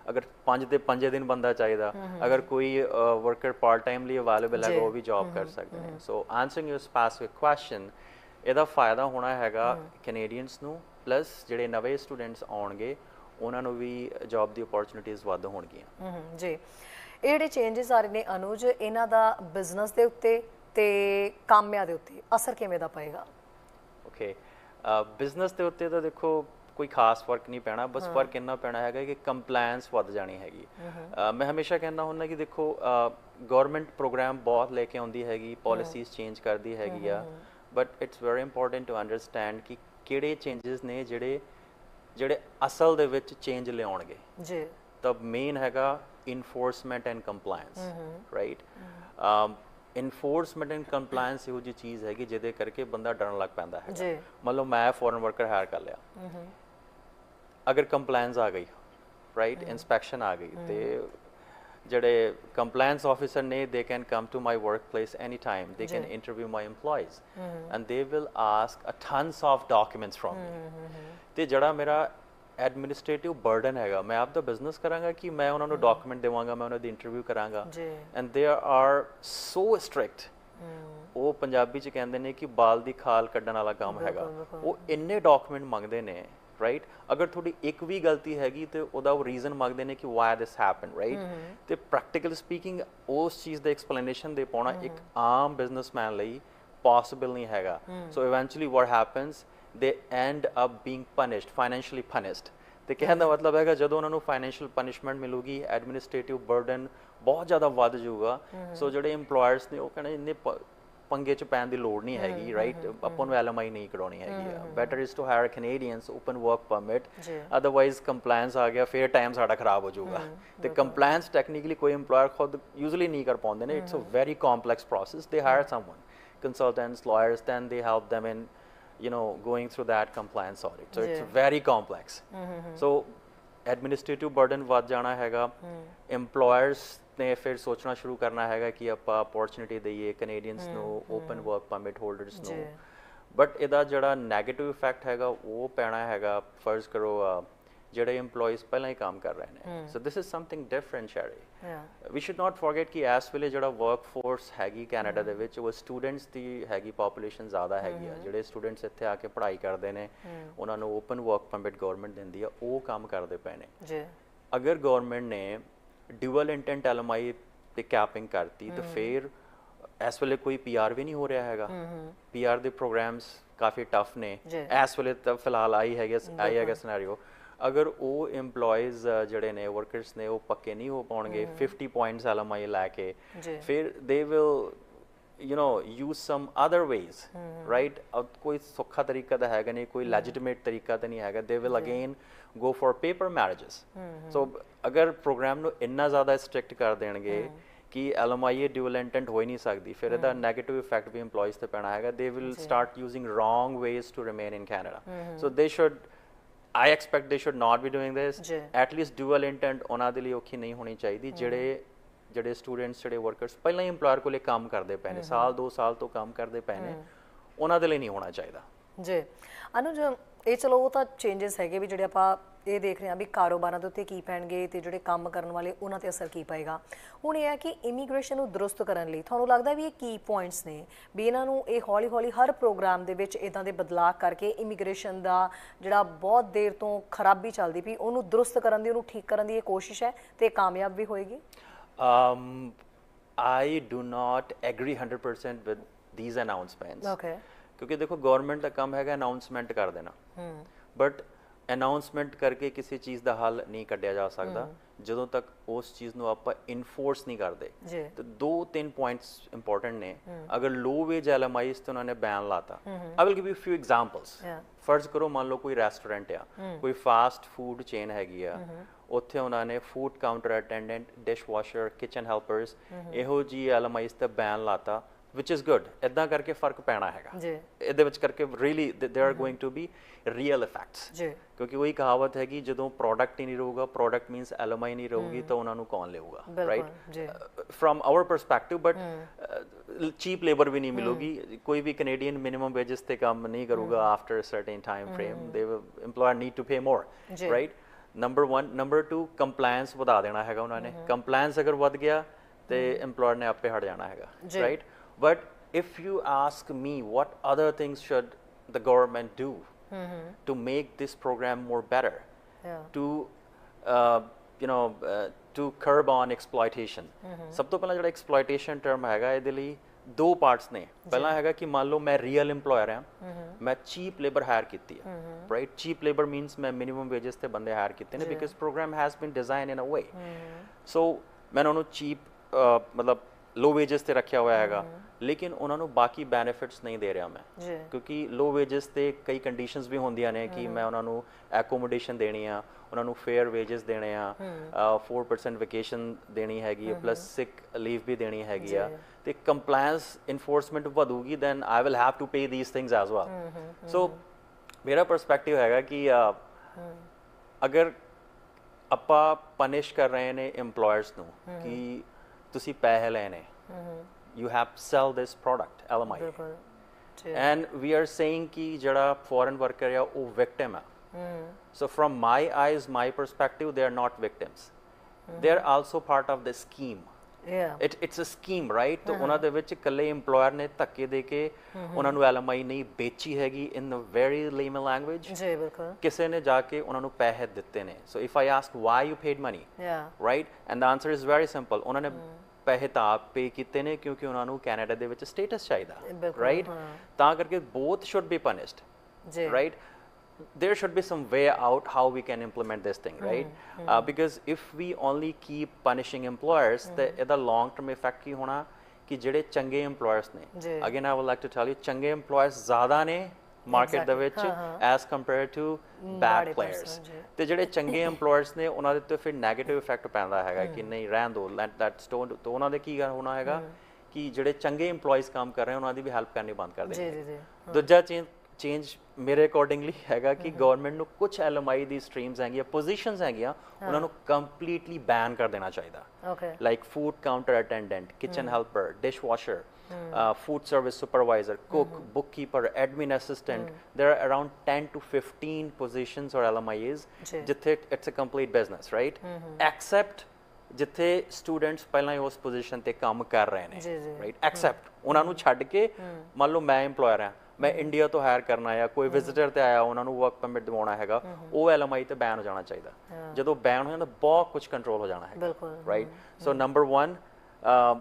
ਅਗਰ 5 ਤੇ 5 ਦਿਨ ਬੰਦਾ ਚਾਹੀਦਾ ਅਗਰ ਕੋਈ ਵਰਕਰ ਪਾਰਟ ਟਾਈਮ ਲਈ ਅਵੇਲੇਬਲ ਹੈ ਉਹ ਵੀ ਜੌਬ ਕਰ ਸਕਦੇ ਨੇ। So answering your specific question ਇਹਦਾ ਫਾਇਦਾ ਹੋਣਾ ਹੈਗਾ ਕੈਨੇਡੀਅਨਸ ਨੂੰ ਪਲੱਸ ਜਿਹੜੇ ਨਵੇਂ ਸਟੂਡੈਂਟਸ ਆਉਣਗੇ ਉਹਨਾਂ ਨੂੰ ਵੀ ਜੌਬ ਦੀ ਓਪਰਚ्युनिटीज ਵੱਧ ਹੋਣਗੀਆਂ। ਜੀ। ਇਹ ਜਿਹੜੇ ਚੇਂਜਸ ਆ ਰਹੇ ਨੇ ਅਨੁਜ ਇਹਨਾਂ ਦਾ ਬਿਜ਼ਨਸ ਦੇ ਉੱਤੇ ਤੇ ਕਾਮਿਆਂ ਦੇ ਉੱਤੇ। ਅਸਰ ਕਿਵੇਂ ਦਾ ਪਏਗਾ? ਓਕੇ ਬਿਜ਼ਨਸ ਦੇ ਉੱਤੇ ਤਾਂ ਦੇਖੋ ਕੋਈ ਖਾਸ ਫ਼ਰਕ ਨਹੀਂ ਪੈਣਾ। ਬਸ ਫ਼ਰਕ ਇੰਨਾ ਪੈਣਾ ਹੈਗਾ ਕਿ ਕੰਪਲਾਈਂਸ ਵੱਧ ਜਾਣੀ ਹੈਗੀ। ਮੈਂ ਹਮੇਸ਼ਾ ਕਹਿੰਦਾ ਹੁੰਦਾ ਕਿ ਦੇਖੋ ਗਵਰਨਮੈਂਟ ਪ੍ਰੋਗਰਾਮ ਬਹੁਤ ਲੈ ਕੇ ਆਉਂਦੀ ਹੈਗੀ ਪਾਲਿਸੀਜ਼ ਚੇਂਜ ਕਰਦੀ ਹੈਗੀ ਆ। But it's very important to understand ਕਿ ਕਿਹੜੇ ਚੇਂਜਸ ਨੇ ਜਿਹੜੇ ਜਿਹੜੇ ਅਸਲ ਦੇ ਵਿੱਚ ਚੇਂਜ ਲਿਆਉਣਗੇ। ਜੀ। ਤਾਂ ਮੇਨ ਹੈਗਾ enforcement and compliance right enforcement and compliance ਇਹੋ ਜਿਹੀ ਚੀਜ਼ ਹੈਗੀ ਜਿਹਦੇ ਕਰਕੇ ਬੰਦਾ ਡਰਨ ਲੱਗ ਪੈਂਦਾ ਹੈ ਜੀ। ਮੰਨ ਲਓ ਮੈਂ ਫੋਰਨ ਵਰਕਰ ਹਾਇਰ ਕਰ ਲਿਆ। ਅਗਰ ਕੰਪਲਾਈਂਸ ਆ ਗਈ ਰਾਈਟ ਇਨਸਪੈਕਸ਼ਨ ਆ ਗਈ ਤੇ ਜਿਹੜੇ ਕੰਪਲਾਈਂਸ ਆਫੀਸਰ ਨੇ they can come to my work place any time they can interview my EMPLOYEES and they will ask a tons of documents from me ਤੇ ਜਿਹੜਾ ਮੇਰਾ ਐਡਮਿਨਿਸਟ੍ਰੇਟਿਵ ਬਰਡਨ ਹੈਗਾ। ਮੈਂ ਆਪ ਦਾ ਬਿਜ਼ਨਸ ਕਰਾਂਗਾ ਕਿ ਮੈਂ ਉਹਨਾਂ ਨੂੰ ਡਾਕੂਮੈਂਟ ਦੇਵਾਂਗਾ ਮੈਂ ਉਹਨਾਂ ਦੀ ਇੰਟਰਵਿਊ ਕਰਾਂਗਾ। And they are so strict ਉਹ ਪੰਜਾਬੀ ਚ ਕਹਿੰਦੇ ਨੇ ਕਿ ਬਾਲ ਦੀ ਖਾਲ ਕੱਢਣ ਵਾਲਾ ਕੰਮ ਹੈਗਾ। ਉਹ ਇੰਨੇ ਡਾਕੂਮੈਂਟ ਮੰਗਦੇ ਨੇ ਰਾਈਟ ਅਗਰ ਤੁਹਾਡੀ ਇੱਕ ਵੀ ਗਲਤੀ ਹੈਗੀ ਤੇ ਉਹਦਾ ਉਹ ਰੀਜ਼ਨ ਮੰਗਦੇ ਨੇ ਕਿ ਵਾਈ ਦਿਸ ਹੈਪਨ ਰਾਈਟ ਤੇ ਪ੍ਰੈਕਟੀਕਲ ਸਪੀਕਿੰਗ ਉਸ ਚੀਜ਼ ਦਾ ਐਕਸਪਲੇਨੇਸ਼ਨ ਦੇ ਪਾਉਣਾ ਇੱਕ ਆਮ ਬਿਜ਼ਨਸਮੈਨ ਲਈ ਪੋਸੀਬਲ ਨਹੀਂ ਹੈਗਾ। So eventually what happens they end up being punished financially punished ਤੇ ਕਹਿਣ ਦਾ ਮਤਲਬ ਹੈਗਾ ਜਦੋਂ ਉਹਨਾਂ ਨੂੰ ਫਾਈਨੈਂਸ਼ੀਅਲ ਪਨਿਸ਼ਮੈਂਟ ਮਿਲੂਗੀ ਐਡਮਿਨਿਸਟ੍ਰੇਟਿਵ ਬਰਡਨ ਬਹੁਤ ਜ਼ਿਆਦਾ ਵੱਧ ਜਾਊਗਾ। ਸੋ ਜਿਹੜੇ EMPLOYERS ਨੇ ਉਹ ਕਹਿੰਦੇ ਇੰਨੇ ਪੰਗੇ ਚ ਪੈਣ ਦੀ ਲੋੜ ਨਹੀਂ ਹੈਗੀ ਰਾਈਟ ਆਪਾਂ ਨੂੰ ਐਲਐਮਆਈ ਨਹੀਂ ਕਰਾਉਣੀ ਹੈਗੀ ਆ। Better is to hire Canadians open work permit. Otherwise compliance ਆ ਗਿਆ ਫਿਰ ਟਾਈਮ ਸਾਡਾ ਖਰਾਬ ਹੋ ਜਾਊਗਾ। ਤੇ ਕੰਪਲਾਈਂਸ ਟੈਕਨੀਕਲੀ ਕੋਈ EMPLOYER ਖੁਦ ਯੂਜ਼ੂਲੀ ਨਹੀਂ ਕਰ ਪਾਉਂਦੇ ਨੇ। It's a very complex process they hire someone consultants lawyers then they help them in you know going through that compliance audit. So it's Yeah. very complex. So administrative burden ਵੱਧ ਜਾਣਾ ਹੈਗਾ EMPLOYERS ਨੇ ਫਿਰ ਸੋਚਣਾ ਸ਼ੁਰੂ ਕਰਨਾ ਹੈਗਾ ਕਿ ਆਪਾਂ ਅਪੋਰਚੁਨਿਟੀ ਦਈਏ ਕੈਨੇਡੀਅਨਸ ਨੂੰ ਓਪਨ ਵਰਕ ਪਰਮਿਟ ਹੋਲਡਰਸ ਨੂੰ ਜੀ। ਬਟ ਇਹਦਾ ਜਿਹੜਾ 네ਗੇਟਿਵ ਇਫੈਕਟ ਹੈਗਾ ਉਹ ਪੈਣਾ ਹੈਗਾ ਫਰਜ਼ ਕਰੋ ਅਹ, ਜਿਹੜੇ EMPLOYEES ਪਹਿਲਾਂ ਹੀ ਕੰਮ ਕਰ ਰਹੇ ਨੇ। So this is something different Sherry we should not forget ਕਿ ਇਸ ਵੇਲੇ ਜਿਹੜਾ ਵਰਕ ਫੋਰਸ ਹੈਗੀ ਕੈਨੇਡਾ ਦੇ ਵਿੱਚ ਉਹ ਸਟੂਡੈਂਟਸ ਦੀ ਹੈਗੀ ਪੋਪੂਲੇਸ਼ਨ ਜ਼ਿਆਦਾ ਹੈਗੀ ਆ ਜਿਹੜੇ ਸਟੂਡੈਂਟਸ ਇੱਥੇ ਆ ਕੇ ਪੜ੍ਹਾਈ ਕਰਦੇ ਨੇ ਉਹਨਾਂ ਨੂੰ ਓਪਨ ਵਰਕ ਪਰਮਿਟ ਗਵਰਨਮੈਂਟ ਦਿੰਦੀ ਆ ਉਹ ਕੰਮ ਕਰਦੇ ਪਏ ਨੇ ਜੀ ਅਗਰ ਗਵਰਨਮੈਂਟ ਨੇ ਡਿਊਅਲ ਇੰਟੈਂਟ ਐਲਐਮਆਈ ਤੇ ਕੈਪਿੰਗ ਕਰਤੀ ਤਾਂ ਫਿਰ ਇਸ ਵੇਲੇ ਕੋਈ ਪੀਆਰ ਵੀ ਨਹੀਂ ਹੋ ਰਿਹਾ ਹੈਗਾ ਪੀਆਰ ਦੇ ਪ੍ਰੋਗਰਾਮਸ ਕਾਫੀ ਟਫ ਨੇ। ਇਸ ਵੇਲੇ ਤਾਂ ਫਿਲਹਾਲ ਆਈ ਹੈਗਾ ਆਈ ਹੈਗਾ ਸਿਨੈਰੀਓ ਅਗਰ ਉਹ EMPLOYEES ਜਿਹੜੇ ਨੇ ਵਰਕਰਸ ਨੇ ਉਹ ਪੱਕੇ ਨਹੀਂ ਹੋ ਪਾਉਣਗੇ 50 ਪੁਆਇੰਟਸ ਐਲਐਮਆਈ ਲੈ ਕੇ ਫਿਰ they will you know use some other ways right ਕੋਈ ਸੌਖਾ ਤਰੀਕਾ ਤਾਂ ਹੈਗਾ ਨਹੀਂ ਕੋਈ ਲੈਜੀਟਿਮੇਟ ਤਰੀਕਾ ਤਾਂ ਨਹੀਂ ਹੈਗਾ। They will again go for paper marriages so ਅਗਰ ਪ੍ਰੋਗਰਾਮ ਨੂੰ ਇੰਨਾ ਜ਼ਿਆਦਾ ਸਟ੍ਰਿਕਟ ਕਰ ਦੇਣਗੇ ਕਿ ਐਲਐਮਆਈਏ ਡਿਊਲ ਇੰਟੈਂਟ ਹੋ ਹੀ ਨਹੀਂ ਸਕਦੀ ਫਿਰ ਇਹਦਾ 네ਗੇਟਿਵ ਇਫੈਕਟ ਵੀ EMPLOYEES ਤੇ ਪੈਣਾ ਹੈਗਾ। They will start using wrong ways to remain in Canada so they should I expect they should not be doing ਜੀ। ਐਟ ਲੀਸਟ ਡਿਊਅਲ ਇੰਟੈਂਟ ਉਹਨਾਂ ਦੇ ਲਈ ਔਖੀ ਨਹੀਂ ਹੋਣੀ ਚਾਹੀਦੀ ਜਿਹੜੇ ਜਿਹੜੇ ਸਟੂਡੈਂਟਸ ਜਿਹੜੇ ਵਰਕਰਸ ਪਹਿਲਾਂ ਹੀ EMPLOYER ਕੋਲੇ ਕੰਮ ਕਰਦੇ ਪਏ ਨੇ ਸਾਲ 2 ਸਾਲ ਤੋਂ ਕੰਮ ਕਰਦੇ ਪਏ ਨੇ ਉਹਨਾਂ ਦੇ ਲਈ ਨਹੀਂ ਹੋਣਾ ਚਾਹੀਦਾ। ਜੀ। ਅਨੁਜ ਇਹ ਚਲੋ ਉਹ ਤਾਂ ਚੇਂਜਸ ਹੈਗੇ ਵੀ ਜਿਹੜੇ ਆਪਾਂ ਇਹ ਦੇਖ ਰਹੇ ਹਾਂ ਵੀ ਕਾਰੋਬਾਰਾਂ ਦੇ ਉੱਤੇ ਕੀ ਪੈਣਗੇ ਤੇ ਜਿਹੜੇ ਕੰਮ ਕਰਨ ਵਾਲੇ ਉਹਨਾਂ ਤੇ ਅਸਰ ਕੀ ਪਏਗਾ। ਹੁਣ ਇਹ ਹੈ ਕਿ ਇਮੀਗ੍ਰੇਸ਼ਨ ਨੂੰ ਦਰੁਸਤ ਕਰਨ ਲਈ ਤੁਹਾਨੂੰ ਲੱਗਦਾ ਵੀ ਇਹ ਕੀ ਪੁਆਇੰਟਸ ਨੇ? ਵੀ ਇਹਨਾਂ ਨੂੰ ਇਹ ਹੌਲੀ-ਹੌਲੀ ਹਰ ਪ੍ਰੋਗਰਾਮ ਦੇ ਵਿੱਚ ਇਦਾਂ ਦੇ ਬਦਲਾਅ ਕਰਕੇ ਇਮੀਗ੍ਰੇਸ਼ਨ ਦਾ ਜਿਹੜਾ ਬਹੁਤ ਦੇਰ ਤੋਂ ਖਰਾਬੀ ਚੱਲਦੀ ਪਈ ਉਹਨੂੰ ਦਰੁਸਤ ਕਰਨ ਦੀ ਉਹਨੂੰ ਠੀਕ ਕਰਨ ਦੀ ਇਹ ਕੋਸ਼ਿਸ਼ ਹੈ ਤੇ ਕਾਮਯਾਬ ਵੀ ਹੋਏਗੀ? um I do not agree 100% with these announcements. Okay ਕਿਉਂਕਿ ਦੇਖੋ ਗਵਰਨਮੈਂਟ ਦਾ ਕੰਮ ਹੈਗਾ ਅਨਾਉਂਸਮੈਂਟ ਕਰ ਦੇਣਾ। ਬਟ ਅਨਾਉਂਸਮੈਂਟ ਕਰਕੇ ਕਿਸੇ ਚੀਜ਼ ਦਾ ਹੱਲ ਨਹੀਂ ਕੱਢਿਆ ਜਾ ਸਕਦਾ। ਜਦੋਂ ਤੱਕ ਉਸ ਚੀਜ਼ ਨੂੰ ਆਪਾਂ ਇਨਫੋਰਸ ਨਹੀਂ ਕਰਦੇ। ਤੇ ਦੋ ਤਿੰਨ ਪੁਆਇੰਟਸ ਇੰਪੋਰਟੈਂਟ ਨੇ। ਅਗਰ ਲੋ ਵੇਜ ਐਲਐਮਆਈਸ ਤੇ ਉਹਨਾਂ ਨੇ ਬੈਨ ਲਾਤਾ। I will give you few examples. ਫਰਜ਼ ਕਰੋ ਮੰਨ ਲਓ ਕੋਈ ਰੈਸਟੋਰੈਂਟ ਆ। ਕੋਈ ਫਾਸਟ ਫੂਡ ਚੇਨ ਹੈਗੀ ਆ। ਉੱਥੇ ਉਹਨਾਂ ਨੇ food counter attendant dishwasher kitchen helpers ਇਹੋ ਜੀ ਐਲਐਮਆਈਸ ਤੇ ਬੈਨ ਲਾਤਾ। Which is good. ਇਦਾਂ ਕਰਕੇ ਫ਼ਰਕ ਪੈਣਾ ਹੈਗਾ। ਜੀ। ਇਹਦੇ ਵਿੱਚ ਕਰਕੇ really there are going to be real effects ਜੀ। ਕਿਉਂਕਿ ਉਹੀ ਕਹਾਵਤ ਹੈਗੀ ਜਦੋਂ ਪ੍ਰੋਡਕਟ ਹੀ ਨਹੀਂ ਰਹੂਗਾ ਪ੍ਰੋਡਕਟ ਮੀਨਸ ਐਲਐਮਆਈ ਨਹੀਂ ਰਹੂਗੀ ਤਾਂ ਉਹਨਾਂ ਨੂੰ ਕੌਣ ਲਏਗਾ ਰਾਈਟ ਜੀ। From our perspective but cheap labour ਵੀ ਨਹੀਂ ਮਿਲੂਗੀ। ਕੋਈ ਵੀ ਕੈਨੇਡੀਅਨ ਮਿਨੀਮਮ ਵੇਜਸ ਤੇ ਕੰਮ ਨਹੀਂ ਕਰੂਗਾ after a certain time frame they EMPLOYER need to pay more. Right number 1 number 2 compliance ਵਧਾ ਦੇਣਾ ਹੈਗਾ ਉਹਨਾਂ ਨੇ। ਕੰਪਲਾਈਂਸ ਅਗਰ ਵਧ ਗਿਆ ਤੇ EMPLOYER ਨੇ ਆਪੇ ਹਟ ਜਾਣਾ ਹੈਗਾ ਜੀ। Right but if you ask me what other things should the government do to make this program more better Yeah. to uh, you know uh, to curb on exploitation. ਸਭ ਤੋਂ ਪਹਿਲਾਂ ਜਿਹੜਾ exploitation term ਹੈਗਾ ਇਹਦੇ ਲਈ ਦੋ parts ਨੇ ਪਹਿਲਾ ਹੈਗਾ ਕਿ ਮੰਨ ਲਓ ਮੈਂ ਰੀਅਲ EMPLOYER ਹਾਂ ਮੈਂ ਚੀਪ ਲੇਬਰ ਹਾਇਰ ਕੀਤੀ ਹੈ ਰਾਈਟ ਚੀਪ ਲੇਬਰ ਮੀਨਸ ਮੈਂ ਮਿਨੀਮਮ ਵੇਜਸ ਤੇ ਬੰਦੇ ਹਾਇਰ ਕੀਤੇ ਨੇ because program has been design in a way so ਮੈਂ ਉਹਨਾਂ ਨੂੰ ਚੀਪ ਮਤਲਬ ਲੋ ਵੇਜਸ ਤੇ ਰੱਖਿਆ ਹੋਇਆ ਹੈਗਾ। ਲੇਕਿਨ ਉਹਨਾਂ ਨੂੰ ਬਾਕੀ ਬੈਨੀਫਿਟਸ ਨਹੀਂ ਦੇ ਰਿਹਾ ਮੈਂ। ਕਿਉਂਕਿ ਲੋ ਵੇਜਸ ਤੇ ਕਈ ਕੰਡੀਸ਼ਨਸ ਵੀ ਹੁੰਦੀਆਂ ਨੇ ਕਿ ਮੈਂ ਉਹਨਾਂ ਨੂੰ ਐਕੋਮੋਡੇਸ਼ਨ ਦੇਣੀ ਆ ਉਹਨਾਂ ਨੂੰ ਫੇਅਰ ਵੇਜਸ ਦੇਣੇ ਆ ਅ, 4% ਵੈਕੇਸ਼ਨ ਦੇਣੀ ਹੈਗੀ ਪਲੱਸ ਸਿਕ ਲੀਵ ਵੀ ਦੇਣੀ ਹੈਗੀ ਆ। ਤੇ compliance enforcement ਵਧੂਗੀ then I will have to pay these things as well so ਮੇਰਾ ਪਰਸਪੈਕਟਿਵ ਹੈਗਾ ਕਿ ਅਗਰ ਆਪਾਂ ਪਨਿਸ਼ ਕਰ ਰਹੇ ਨੇ EMPLOYERS ਨੂੰ ਕਿ ਤੁਸੀਂ ਪੈਸੇ ਲੈਣੇ you have sell this product LMI ਬਿਲਕੁਲ ਜੀ ਐਂਡ ਵੀ ਆਰ ਸੇਇੰਗ ਕਿ ਜਿਹੜਾ ਫੋਰਨ ਵਰਕਰ ਆ ਉਹ ਵਿਕਟਿਮ ਆ so from my eyes my perspective they are not victims they are also part of the scheme yeah it it's a scheme right ਤਾਂ ਉਹਨਾਂ ਦੇ ਵਿੱਚ ਇਕੱਲੇ EMPLOYER ਨੇ ਧੱਕੇ ਦੇ ਕੇ ਉਹਨਾਂ ਨੂੰ LMI ਨਹੀਂ ਵੇਚੀ ਹੈਗੀ in a very layman language ਜੀ ਬਿਲਕੁਲ। ਕਿਸੇ ਨੇ ਜਾ ਕੇ ਉਹਨਾਂ ਨੂੰ ਪੈਸੇ ਦਿੱਤੇ ਨੇ। So if I ask why you paid money yeah right and the answer is very simple ਉਹਨਾਂ ਨੇ ਪੈਸੇ ਤਾਂ ਆਪ ਪੇ ਕੀਤੇ ਨੇ ਕਿਉਂਕਿ ਉਹਨਾਂ ਨੂੰ ਕੈਨੇਡਾ ਦੇ ਵਿੱਚ ਸਟੇਟਸ ਚਾਹੀਦਾ ਰਾਈਟ ਤਾਂ ਕਰਕੇ ਬੋਥ ਸ਼ੁੱਡ ਬੀ ਪਨਿਸ਼ਡ ਜੀ। right? There should be some way out how we can implement this thing right Uh, because if we only keep punishing employers the ਇਹਦਾ long term effect ਕੀ ਹੋਣਾ ਕਿ ਜਿਹੜੇ ਚੰਗੇ employers ਨੇ again i would like to tell you ਚੰਗੇ employers ਜ਼ਿਆਦਾ ਨੇ ਮਾਰਕੀਟ ਦੇ ਵਿੱਚ as compared to bad ਮਾੜੇ players person, ਜੀ। ਤੇ ਜਿਹੜੇ ਚੰਗੇ EMPLOYERS ਨੇ ਉਹਨਾਂ ਦੇ ਉੱਤੇ ਫਿਰ 네ਗੇਟਿਵ ਇਫੈਕਟ ਪੈਂਦਾ ਹੈਗਾ ਕਿ ਨਹੀਂ ਰਹਿਣ ਦੋ ਲੈਟ ਦੈਟ ਸਟੋਨ ਤੋਂ ਉਹਨਾਂ ਦੇ ਕੀ ਹੋਣਾ ਹੈਗਾ ਕਿ ਜਿਹੜੇ ਚੰਗੇ EMPLOYEES ਕੰਮ ਕਰ ਰਹੇ ਉਹਨਾਂ ਦੀ ਵੀ ਹੈਲਪ ਕਰਨੀ ਬੰਦ ਕਰ ਦੇਣਗੇ ਦੂਜਾ ਚੇਂਜ ਚੇਂਜ ਮੇਰੇ ਅਕੋਰਡਿੰਗਲੀ ਹੈਗਾ ਕਿ ਗਵਰਨਮੈਂਟ ਨੂੰ ਕੁਝ ਐਲਐਮਆਈ ਦੀ ਸਟਰੀਮਸ ਹੈਗੀਆਂ ਪੋਜੀਸ਼ਨਸ ਹੈਗੀਆਂ ਉਹਨਾਂ ਨੂੰ ਕੰਪਲੀਟਲੀ ਬੈਨ ਕਰ ਦੇਣਾ ਚਾਹੀਦਾ okay like food counter attendant, kitchen helper, dishwasher, uh, food service supervisor, cook, bookkeeper, admin assistant. There are around 10 to 15 positions or LMIAs ਜੀ। ਜਿੱਥੇ it's a complete business, right? Except ਜਿੱਥੇ students ਪਹਿਲਾਂ ਹੀ ਉਸ position ਤੇ ਕੰਮ ਕਰ ਰਹੇ ਨੇ। ਰਾਈਟ ਐਕਸੈਪਟ ਉਹਨਾਂ ਨੂੰ ਛੱਡ ਕੇ ਮੰਨ ਲਓ ਮੈਂ EMPLOYER ਹਾਂ ਮੈਂ ਇੰਡੀਆ ਤੋਂ ਹਾਇਰ ਕਰਨਾ ਆ ਕੋਈ ਵਿਜ਼ਿਟਰ ਤੇ ਆਇਆ ਉਹਨਾਂ ਨੂੰ ਵਰਕ ਪਰਮਿਟ ਦਿਵਾਉਣਾ ਹੈਗਾ ਉਹ ਐਲਐਮਆਈ ਤੇ ਬੈਨ ਹੋ ਜਾਣਾ ਚਾਹੀਦਾ। ਜਦੋਂ ਬੈਨ ਹੋ ਜਾਂਦਾ ਬਹੁਤ ਕੁਝ ਕੰਟਰੋਲ ਹੋ ਜਾਣਾ ਹੈ ਬਿਲਕੁਲ number one, um,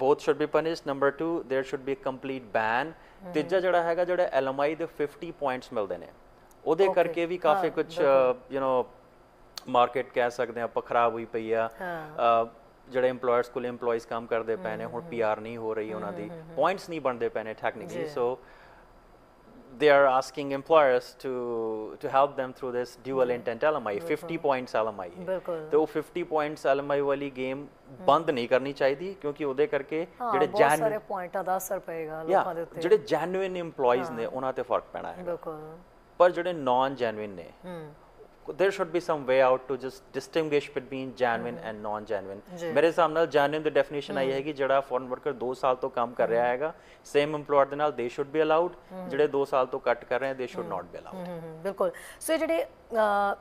both should be punished. Number two, there should be a complete ban. ਤੀਜਾ ਜਿਹੜਾ ਹੈਗਾ ਜਿਹੜਾ LMI ਦੇ 50 points ਮਿਲਦੇ ਨੇ ਉਹਦੇ ਕਰਕੇ ਵੀ ਕਾਫੀ ਕੁਝ ਯੂ نو ਮਾਰਕੀਟ ਕਹਿ ਸਕਦੇ ਆਪਾਂ ਖਰਾਬ ਹੋਈ ਪਈ ਆ। ਜਿਹੜੇ EMPLOYERS ਕੋਲ EMPLOYEES ਕੰਮ ਕਰਦੇ ਪਏ ਨੇ ਹੁਣ PR ਨਹੀਂ ਹੋ ਰਹੀ ਉਹਨਾਂ ਦੀ ਪੁਆਇੰਟਸ ਨਹੀਂ ਬਣਦੇ ਪਏ ਨੇ technically so they are asking employers to to help them through this dual intent LMI 50 points LMI ਤੇ ਉਹ 50 ਪੁਆਇੰਟਸ ਐਲਐਮਆਈ ਵਾਲੀ ਗੇਮ ਬੰਦ ਨਹੀਂ ਕਰਨੀ ਚਾਹੀਦੀ ਕਿਉਂਕਿ ਉਹਦੇ ਕਰਕੇ ਜਿਹੜੇ ਬਹੁਤ ਸਾਰੇ ਪੁਆਇੰਟਾਂ ਦਾ ਅਸਰ ਪਏਗਾ ਲੋਕਾਂ ਦੇ ਉੱਤੇ ਜਿਹੜੇ ਜੈਨੂਇਨ EMPLOYEES ਨੇ ਉਹਨਾਂ ਤੇ ਫ਼ਰਕ ਪੈਣਾ ਹੈ ਬਿਲਕੁਲ ਪਰ ਜਿਹੜੇ ਨਾਨ ਜੈਨੂਇਨ ਨੇ ਹੂੰ there should be some way out to just distinguish between genuine and non genuine। ਮੇਰੇ ਹਿਸਾਬ ਨਾਲ genuine ਦੀ ਡੈਫੀਨੇਸ਼ਨ ਆਈ ਹੈ ਕਿ ਜਿਹੜਾ ਫੋਰਨ ਵਰਕਰ 2 ਸਾਲ ਤੋਂ ਕੰਮ ਕਰ ਰਿਹਾ ਹੈਗਾ ਸੇਮ EMPLOYER ਦੇ ਨਾਲ ਦੇ should be allowed ਜਿਹੜੇ 2 ਸਾਲ ਤੋਂ ਕੱਟ ਕਰ ਰਹੇ ਦੇ should not be allowed. ਹਮ, ਹਮ, ਹਮ, ਬਿਲਕੁਲ ਸੋ ਜਿਹੜੇ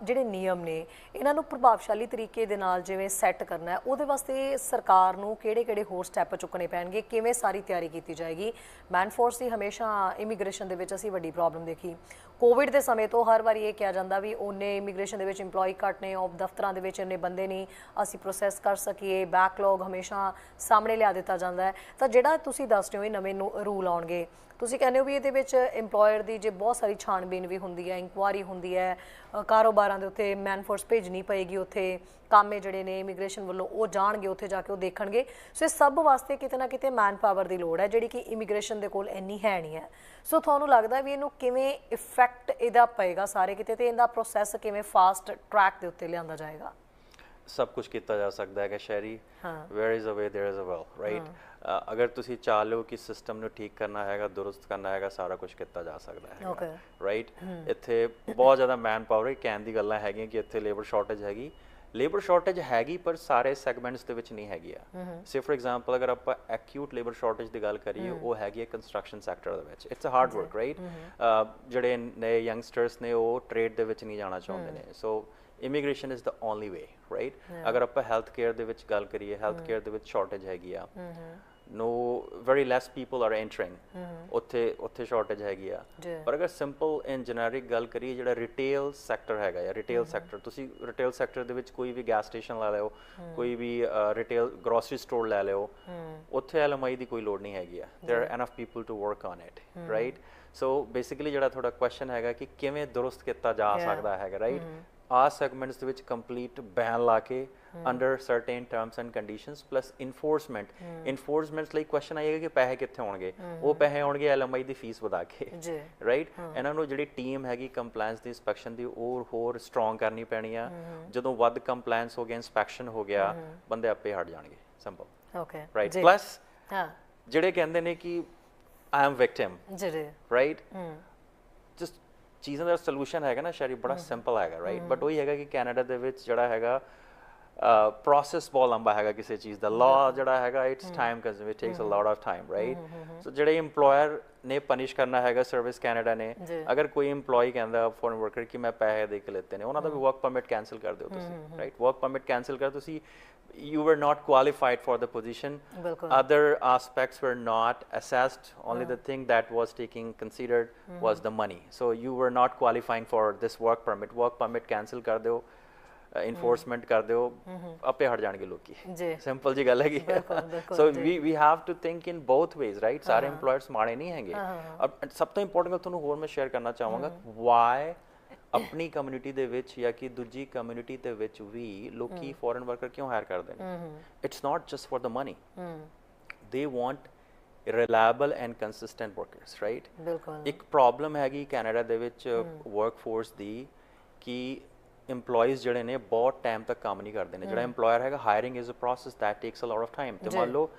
ਜਿਹੜੇ ਨਿਯਮ ਨੇ ਇਹਨਾਂ ਨੂੰ ਪ੍ਰਭਾਵਸ਼ਾਲੀ ਤਰੀਕੇ ਦੇ ਨਾਲ ਜਿਵੇਂ ਸੈੱਟ ਕਰਨਾ ਹੈ ਉਹਦੇ ਵਾਸਤੇ ਸਰਕਾਰ ਨੂੰ ਕਿਹੜੇ-ਕਿਹੜੇ ਹੋਰ ਸਟੈਪ ਚੁੱਕਣੇ ਪੈਣਗੇ ਕਿਵੇਂ ਸਾਰੀ ਤਿਆਰੀ ਕੀਤੀ ਜਾਏਗੀ ਮੈਨਫੋਰਸ ਦੀ ਹਮੇਸ਼ਾ ਇਮੀਗ੍ਰੇਸ਼ਨ ਦੇ ਵਿੱਚ ਅਸੀਂ ਵੱਡੀ ਪ੍ਰੋਬਲਮ ਦੇਖੀ ਕੋਵਿਡ ਦੇ ਸਮੇਂ ਤੋਂ ਹਰ ਵਾਰੀ ਇਹ ਕਿਹਾ ਜਾਂਦਾ ਵੀ ਉਹਨੇ ਇਮੀਗ੍ਰੇਸ਼ਨ ਦੇ ਵਿੱਚ EMPLOYE ਘੱਟ ਨੇ ਆਫ ਦਫ਼ਤਰਾਂ ਦੇ ਵਿੱਚ ਇੰਨੇ ਬੰਦੇ ਨਹੀਂ। ਅਸੀਂ ਪ੍ਰੋਸੈਸ ਕਰ ਸਕੀਏ ਬੈਕਲੌਗ ਹਮੇਸ਼ਾ ਸਾਹਮਣੇ ਲਿਆ ਦਿੱਤਾ ਜਾਂਦਾ ਹੈ। ਤਾਂ ਜਿਹੜਾ ਤੁਸੀਂ ਦੱਸ ਰਹੇ ਹੋ ਇਹ ਨਵੇਂ ਰੂਲ ਆਉਣਗੇ। ਤੁਸੀਂ ਕਹਿੰਦੇ ਹੋ ਵੀ ਇਹਦੇ ਵਿੱਚ EMPLOYER ਦੀ ਜੇ ਬਹੁਤ ਸਾਰੀ ਛਾਣਬੀਨ ਵੀ ਹੁੰਦੀ ਹੈ ਇਨਕੁਆਰੀ ਹੁੰਦੀ ਹੈ ਕਾਰੋਬਾਰਾਂ ਦੇ ਉੱਤੇ ਮੈਨਫੋਰਸ ਭੇਜਣੀ ਪਏਗੀ ਉੱਥੇ ਕਾਮੇ ਜਿਹੜੇ ਨੇ ਇਮੀਗ੍ਰੇਸ਼ਨ ਵੱਲੋਂ ਉਹ ਜਾਣਗੇ ਉੱਥੇ ਜਾ ਕੇ ਉਹ ਦੇਖਣਗੇ ਸੋ ਇਹ ਸਭ ਵਾਸਤੇ ਕਿਤੇ ਨਾ ਕਿਤੇ ਮੈਨ ਪਾਵਰ ਦੀ ਲੋੜ ਹੈ ਜਿਹੜੀ ਕਿ ਇਮੀਗ੍ਰੇਸ਼ਨ ਦੇ ਕੋਲ ਇੰਨੀ ਹੈ ਨਹੀਂ ਹੈ ਸੋ ਤੁਹਾਨੂੰ ਲੱਗਦਾ ਵੀ ਇਹਨੂੰ ਕਿਵੇਂ ਇਫੈਕਟ ਇਹਦਾ ਪਏਗਾ ਸਾਰੇ ਕਿਤੇ ਤੇ ਇਹਦਾ ਪ੍ਰੋਸੈਸ ਕਿਵੇਂ ਫਾਸਟ ਟਰੈਕ ਦੇ ਉੱਤੇ ਲਿਆਂਦਾ ਜਾਏਗਾ ਸਭ ਕੁਝ ਕੀਤਾ ਜਾ ਸਕਦਾ ਹੈ ਕਿ ਸ਼ਹਿਰੀ ਹਾਂ। Where is a way there is a will right ਅਗਰ ਤੁਸੀਂ ਚਾਹ ਲਓ ਕਿ ਸਿਸਟਮ ਨੂੰ ਠੀਕ ਕਰਨਾ ਹੈਗਾ ਦੁਰਸਤ ਕਰਨਾ ਹੈਗਾ ਸਾਰਾ ਕੁਝ ਕੀਤਾ ਜਾ ਸਕਦਾ ਹੈ. ਰਾਈਟ ਇੱਥੇ ਬਹੁਤ ਜ਼ਿਆਦਾ ਮੈਨ ਪਾਵਰ ਹੈ ਕਹਿਣ ਦੀ ਗੱਲਾਂ ਹੈਗੀਆਂ ਕਿ ਇੱਥੇ ਲੇਬਰ ਸ਼ਾਰਟੇਜ ਹੈਗੀ। ਲੇਬਰ ਸ਼ਾਰਟੇਜ ਹੈਗੀ ਪਰ ਸਾਰੇ ਸੈਗਮੈਂਟਸ ਦੇ ਵਿੱਚ ਨਹੀਂ ਹੈਗੀ ਆ। ਸੇ ਫॉर ਐਗਜ਼ਾਮਪਲ ਅਗਰ ਆਪਾਂ ਐਕਿਊਟ ਲੇਬਰ ਸ਼ਾਰਟੇਜ ਦੀ ਗੱਲ ਕਰੀਏ ਉਹ ਹੈਗੀ ਹੈ ਕੰਸਟਰਕਸ਼ਨ ਸੈਕਟਰ ਦੇ ਵਿੱਚ। It's a hard work right ਜਿਹੜੇ ਨਏ ਯੰਗਸਟਰਸ ਨੇ ਉਹ ਟ੍ਰੇਡ ਦੇ ਵਿੱਚ ਨਹੀਂ ਜਾਣਾ ਚਾਹੁੰਦੇ ਨੇ। So Immigration is the only way right ਅਗਰ ਆਪਾਂ ਹੈਲਥ ਕੇਅਰ ਦੇ ਵਿੱਚ ਗੱਲ ਕਰੀਏ ਹੈਲਥ ਕੇਅਰ ਦੇ ਵਿੱਚ ਸ਼ਾਰਟੇਜ ਹੈਗੀ ਆ no very less people are entering ਉੱਥੇ ਉੱਥੇ ਸ਼ਾਰਟੇਜ ਹੈਗੀ ਆ ਜੀ। ਪਰ ਅਗਰ ਸਿੰਪਲ ਐਂਡ ਜੈਨਰਿਕ ਗੱਲ ਕਰੀਏ ਜਿਹੜਾ ਰਿਟੇਲ ਸੈਕਟਰ ਹੈਗਾ ਜਾਂ ਰਿਟੇਲ ਸੈਕਟਰ ਤੁਸੀਂ ਰਿਟੇਲ ਸੈਕਟਰ ਦੇ ਵਿੱਚ ਕੋਈ ਵੀ ਗੈਸ ਸਟੇਸ਼ਨ ਲਾ ਲਿਓ ਕੋਈ ਵੀ ਰਿਟੇਲ ਗਰੋਸਰੀ ਸਟੋਰ ਲੈ ਲਿਓ ਉੱਥੇ ਐਲਐਮਆਈ ਦੀ ਕੋਈ ਲੋੜ ਨਹੀਂ ਹੈਗੀ ਆ there are enough people to work on it right so basically ਜਿਹੜਾ ਤੁਹਾਡਾ ਕੁਐਸਚਨ ਹੈਗਾ ਕਿ ਕਿਵੇਂ ਦੁਰਸਤ ਕੀਤਾ ਜਾ ਸਕਦਾ ਹੈਗਾ ਰਾਈਟ ਆ ਸੈਗਮੈਂਟਸ ਦੇ ਵਿੱਚ ਕੰਪਲੀਟ ਬੈਨ ਲਾ ਕੇ under certain terms and conditions plus enforcement. Enforcements ਲਈ ਕੁਐਸਚਨ ਆਏਗਾ ਕਿ ਪੈਸੇ ਕਿੱਥੇ ਹੋਣਗੇ? ਉਹ ਪੈਸੇ ਆਉਣਗੇ ਐਲਐਮਆਈ ਦੀ ਫੀਸ ਵਧਾ ਕੇ। ਜੀ। ਰਾਈਟ ਇਹਨਾਂ ਨੂੰ ਜਿਹੜੀ ਟੀਮ ਹੈਗੀ ਕੰਪਲਾਈਂਸ ਦੀ ਇਨਸਪੈਕਸ਼ਨ ਦੀ ਉਹ ਹੋਰ ਸਟਰੋਂਗ ਕਰਨੀ ਪੈਣੀ ਆ। ਜਦੋਂ ਵੱਧ ਕੰਪਲਾਈਂਸ ਹੋ ਗਿਆ ਇਨਸਪੈਕਸ਼ਨ ਹੋ ਗਿਆ ਬੰਦੇ ਆਪੇ ਹਟ ਜਾਣਗੇ। ਸਿੰਪਲ ਓਕੇ ਰਾਈਟ ਪਲੱਸ ਹਾਂ। ਜਿਹੜੇ ਕਹਿੰਦੇ ਨੇ ਕਿ ਆਈ ਐਮ ਵਿਕਟਿਮ ਜੀ ਜੀ ਰਾਈਟ ਜਸਟ ਚੀਜ਼ਾਂ ਦਾ ਸੋਲੂਸ਼ਨ ਹੈਗਾ ਨਾ ਸ਼ਾਇਦ ਬੜਾ ਸਿੰਪਲ ਹੈਗਾ ਰਾਈਟ ਬਟ ਉਹੀ ਹੈਗਾ ਕਿ ਕੈਨੇਡਾ ਦੇ ਵਿੱਚ ਜਿਹੜਾ ਹੈਗਾ ਪ੍ਰੋਸੈਸ ਬਹੁਤ ਲੰਬਾ ਹੈਗਾ ਕਿਸੇ ਚੀਜ਼ ਦਾ ਲਾਅ ਜਿਹੜਾ ਹੈਗਾ it's time consuming it takes a lot of time right so ਜਿਹੜੇ EMPLOYER ਨੇ ਪਨਿਸ਼ ਕਰਨਾ ਹੈਗਾ ਸਰਵਿਸ ਕੈਨੇਡਾ ਨੇ ਜੀ। ਅਗਰ ਕੋਈ EMPLOYE ਕਹਿੰਦਾ ਫੋਰਨ ਵਰਕਰ ਕਿ ਮੈਂ ਪੈਸੇ ਦੇ ਕੇ ਲੈਤੇ ਨੇ ਉਹਨਾਂ ਦਾ ਵੀ ਵਰਕ ਪਰਮਿਟ ਕੈਨਸਲ ਕਰ ਦਿਓ ਤੁਸੀਂ ਰਾਈਟ ਵਰਕ ਪਰਮਿਟ ਕੈਨਸਲ ਕਰ ਤੁਸੀਂ you were not qualified for the position ਬਿਲਕੁਲ other aspects were not assessed only the thing that was taking considered was the money so you were not qualifying for this work permit work permit cancel ਕਰ ਦਿਓ Enforcement ਕਰ ਦਿਓ ਆਪੇ ਹਟ ਜਾਣਗੇ ਲੋਕੀ। ਜੀ। ਸਿੰਪਲ ਜੀ ਗੱਲ ਹੈਗੀ। So we we have to think in both ways right ਸਾਰੇ EMPLOYERS ਮਾੜੇ ਨਹੀਂ ਹੈਗੇ। ਅਬ ਸਭ ਤੋਂ ਇੰਪੋਰਟੈਂਟ ਗੱਲ ਤੁਹਾਨੂੰ ਹੋਰ ਮੈਂ ਸ਼ੇਅਰ ਕਰਨਾ ਚਾਹਾਂਗਾ ਵਾਈ ਆਪਣੀ ਕਮਿਊਨਿਟੀ ਦੇ ਵਿੱਚ ਜਾਂ ਕਿ ਦੂਜੀ ਕਮਿਊਨਿਟੀ ਦੇ ਵਿੱਚ ਵੀ ਲੋਕੀ ਫੋਰਨ ਵਰਕਰ ਕਿਉਂ ਹਾਇਰ ਕਰਦੇ ਨੇ? It's not just for the money they want reliable and consistent workers right ਇੱਕ ਪ੍ਰੋਬਲਮ ਹੈਗੀ ਕੈਨੇਡਾ ਦੇ ਵਿੱਚ ਵਰਕਫੋਰਸ ਦੀ ਕਿ EMPLOYEES ਜਿਹੜੇ ਨੇ ਬਹੁਤ ਟਾਈਮ ਤੱਕ ਕੰਮ ਨਹੀਂ ਕਰਦੇ ਨੇ। ਜਿਹੜਾ EMPLOYER ਹੈਗਾ hiring is a process that takes a lot of time ਤੇ ਮੰਨ ਲਓ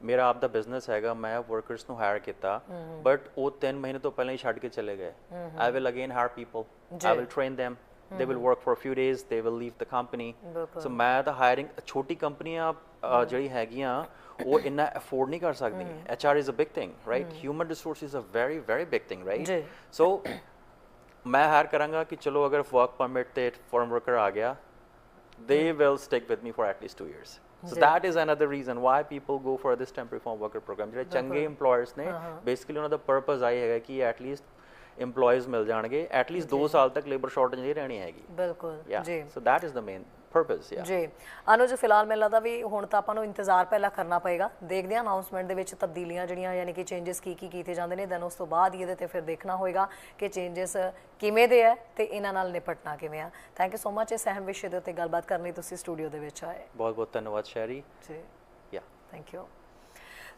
ਮੇਰਾ ਆਪ ਦਾ ਬਿਜ਼ਨਸ ਹੈਗਾ ਮੈਂ ਵਰਕਰਸ ਨੂੰ ਹਾਇਰ ਕੀਤਾ ਬਟ ਉਹ 3 ਮਹੀਨੇ ਤੋਂ ਪਹਿਲਾਂ ਹੀ ਛੱਡ ਕੇ ਚਲੇ ਗਏ। I will again hire people I will train them they will work for a few days they will leave the company ਬਿਲਕੁਲ। ਸੋ ਮੈਂ ਤਾਂ ਹਾਇਰਿੰਗ ਛੋਟੀ ਕੰਪਨੀਆਂ ਅ, ਜਿਹੜੀ ਹੈਗੀਆਂ ਉਹ ਇੰਨਾ ਅਫੋਰਡ ਨਹੀਂ ਕਰ ਸਕਦੀਆਂ HR is a big thing right? human resource is a very very big thing right? ਜੀ। ਸੋ ਮੈਂ ਹਾਇਰ ਕਰਾਂਗਾ ਕਿ ਚਲੋ ਅਗਰ ਵਰਕ ਪਰਮਿਟ ਤੇ ਫੋਰਨ ਵਰਕਰ ਆ ਗਿਆ they will stick with me for at least 2 years so that is another reason why people go for this temporary foreign worker program ਜਿਹੜੇ ਚੰਗੇ EMPLOYERS ਨੇ ਬੇਸਿਕਲੀ ਉਹਨਾਂ ਦਾ ਪਰਪਸ ਆਈ ਹੈਗਾ ਕਿ ਐਟ ਲੀਸਟ EMPLOYEES ਮਿਲ ਜਾਣਗੇ at least 2 ਸਾਲ ਤੱਕ labour shortage ਨਹੀਂ ਰਹਿਣੀ ਹੈਗੀ ਬਿਲਕੁਲ yeah ਜੀ so that is the main purpose yeah. ਜੀ। ਅਨੁਜ ਫਿਲਹਾਲ ਮੈਨੂੰ ਲੱਗਦਾ ਵੀ ਹੁਣ ਤਾਂ ਆਪਾਂ ਨੂੰ ਇੰਤਜ਼ਾਰ ਪਹਿਲਾਂ ਕਰਨਾ ਪਏਗਾ। ਦੇਖਦੇ ਹਾਂ ਅਨਾਉਂਸਮੈਂਟ ਦੇ ਵਿੱਚ ਤਬਦੀਲੀਆਂ ਜਿਹੜੀਆਂ ਯਾਨੀ ਕਿ ਚੇਂਜਸ ਕੀ ਕੀ ਕੀਤੇ ਜਾਂਦੇ ਨੇ। ਦੈਨ ਉਸ ਤੋਂ ਬਾਅਦ ਹੀ ਇਹਦੇ ਤੇ ਫਿਰ ਦੇਖਣਾ ਹੋਏਗਾ ਕਿ ਚੇਂਜਸ ਕਿਵੇਂ ਦੇ ਹੈ ਤੇ ਇਹਨਾਂ ਨਾਲ ਨਿਪਟਣਾ ਕਿਵੇਂ ਆ। ਥੈਂਕ ਯੂ ਸੋ ਮਚ ਇਸ ਅਹਿਮ ਵਿਸ਼ੇ ਦੇ ਉੱਤੇ ਗੱਲਬਾਤ ਕਰਨ ਲਈ ਤੁਸੀਂ ਸਟੂਡੀਓ ਦੇ ਵਿੱਚ ਆਏ। ਬਹੁਤ ਬਹੁਤ ਧੰਨਵਾਦ Sherry ji. Yeah thank you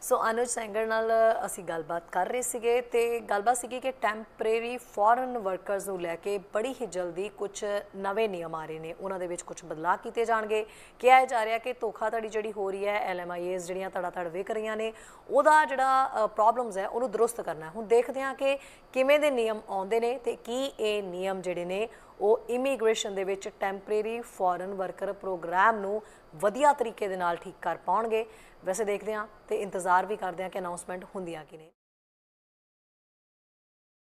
so Anuj Sanger ਨਾਲ ਅਸੀਂ ਗੱਲਬਾਤ ਕਰ ਰਹੇ ਸੀਗੇ ਤੇ ਗੱਲਬਾਤ ਸੀਗੀ ਕਿ ਟੈਂਪਰੇਰੀ ਫੋਰਨ ਵਰਕਰਸ ਨੂੰ ਲੈ ਕੇ ਬੜੀ ਹੀ ਜਲਦੀ ਕੁਝ ਨਵੇਂ ਨਿਯਮ ਆ ਰਹੇ ਨੇ। ਉਹਨਾਂ ਦੇ ਵਿੱਚ ਕੁਝ ਬਦਲਾਅ ਕੀਤੇ ਜਾਣਗੇ। ਕਿਹਾ ਜਾ ਰਿਹਾ ਕਿ ਧੋਖਾਧੜੀ ਜਿਹੜੀ ਹੋ ਰਹੀ ਹੈ ਐਲਐਮਆਈਐਸ ਜਿਹੜੀਆਂ ਧੜਾ ਧੜ ਵਿਕ ਰਹੀਆਂ ਨੇ, ਉਹਦਾ ਜਿਹੜਾ ਪ੍ਰੋਬਲਮਸ ਹੈ, ਉਹਨੂੰ ਦਰੁਸਤ ਕਰਨਾ ਹੁਣ ਦੇਖਦੇ ਹਾਂ ਕਿ ਕਿਵੇਂ ਦੇ ਨਿਯਮ ਆਉਂਦੇ ਨੇ ਤੇ ਕੀ ਇਹ ਨਿਯਮ ਜਿਹੜੇ ਨੇ, ਉਹ ਇਮੀਗ੍ਰੇਸ਼ਨ ਦੇ ਵਿੱਚ ਟੈਂਪਰੇਰੀ ਫੋਰਨ ਵਰਕਰ ਪ੍ਰੋਗਰਾਮ ਨੂੰ ਵਧੀਆ ਤਰੀਕੇ ਦੇ ਨਾਲ ਠੀਕ ਕਰ ਪਾਉਣਗੇ। ਵੈਸੇ ਦੇਖਦੇ ਹਾਂ ਤੇ ਇੰਤਜ਼ਾਰ ਵੀ ਕਰਦੇ ਹਾਂ ਕਿ ਅਨਾਉਂਸਮੈਂਟ ਹੁੰਦੀਆਂ ਕਿ ਨਹੀਂ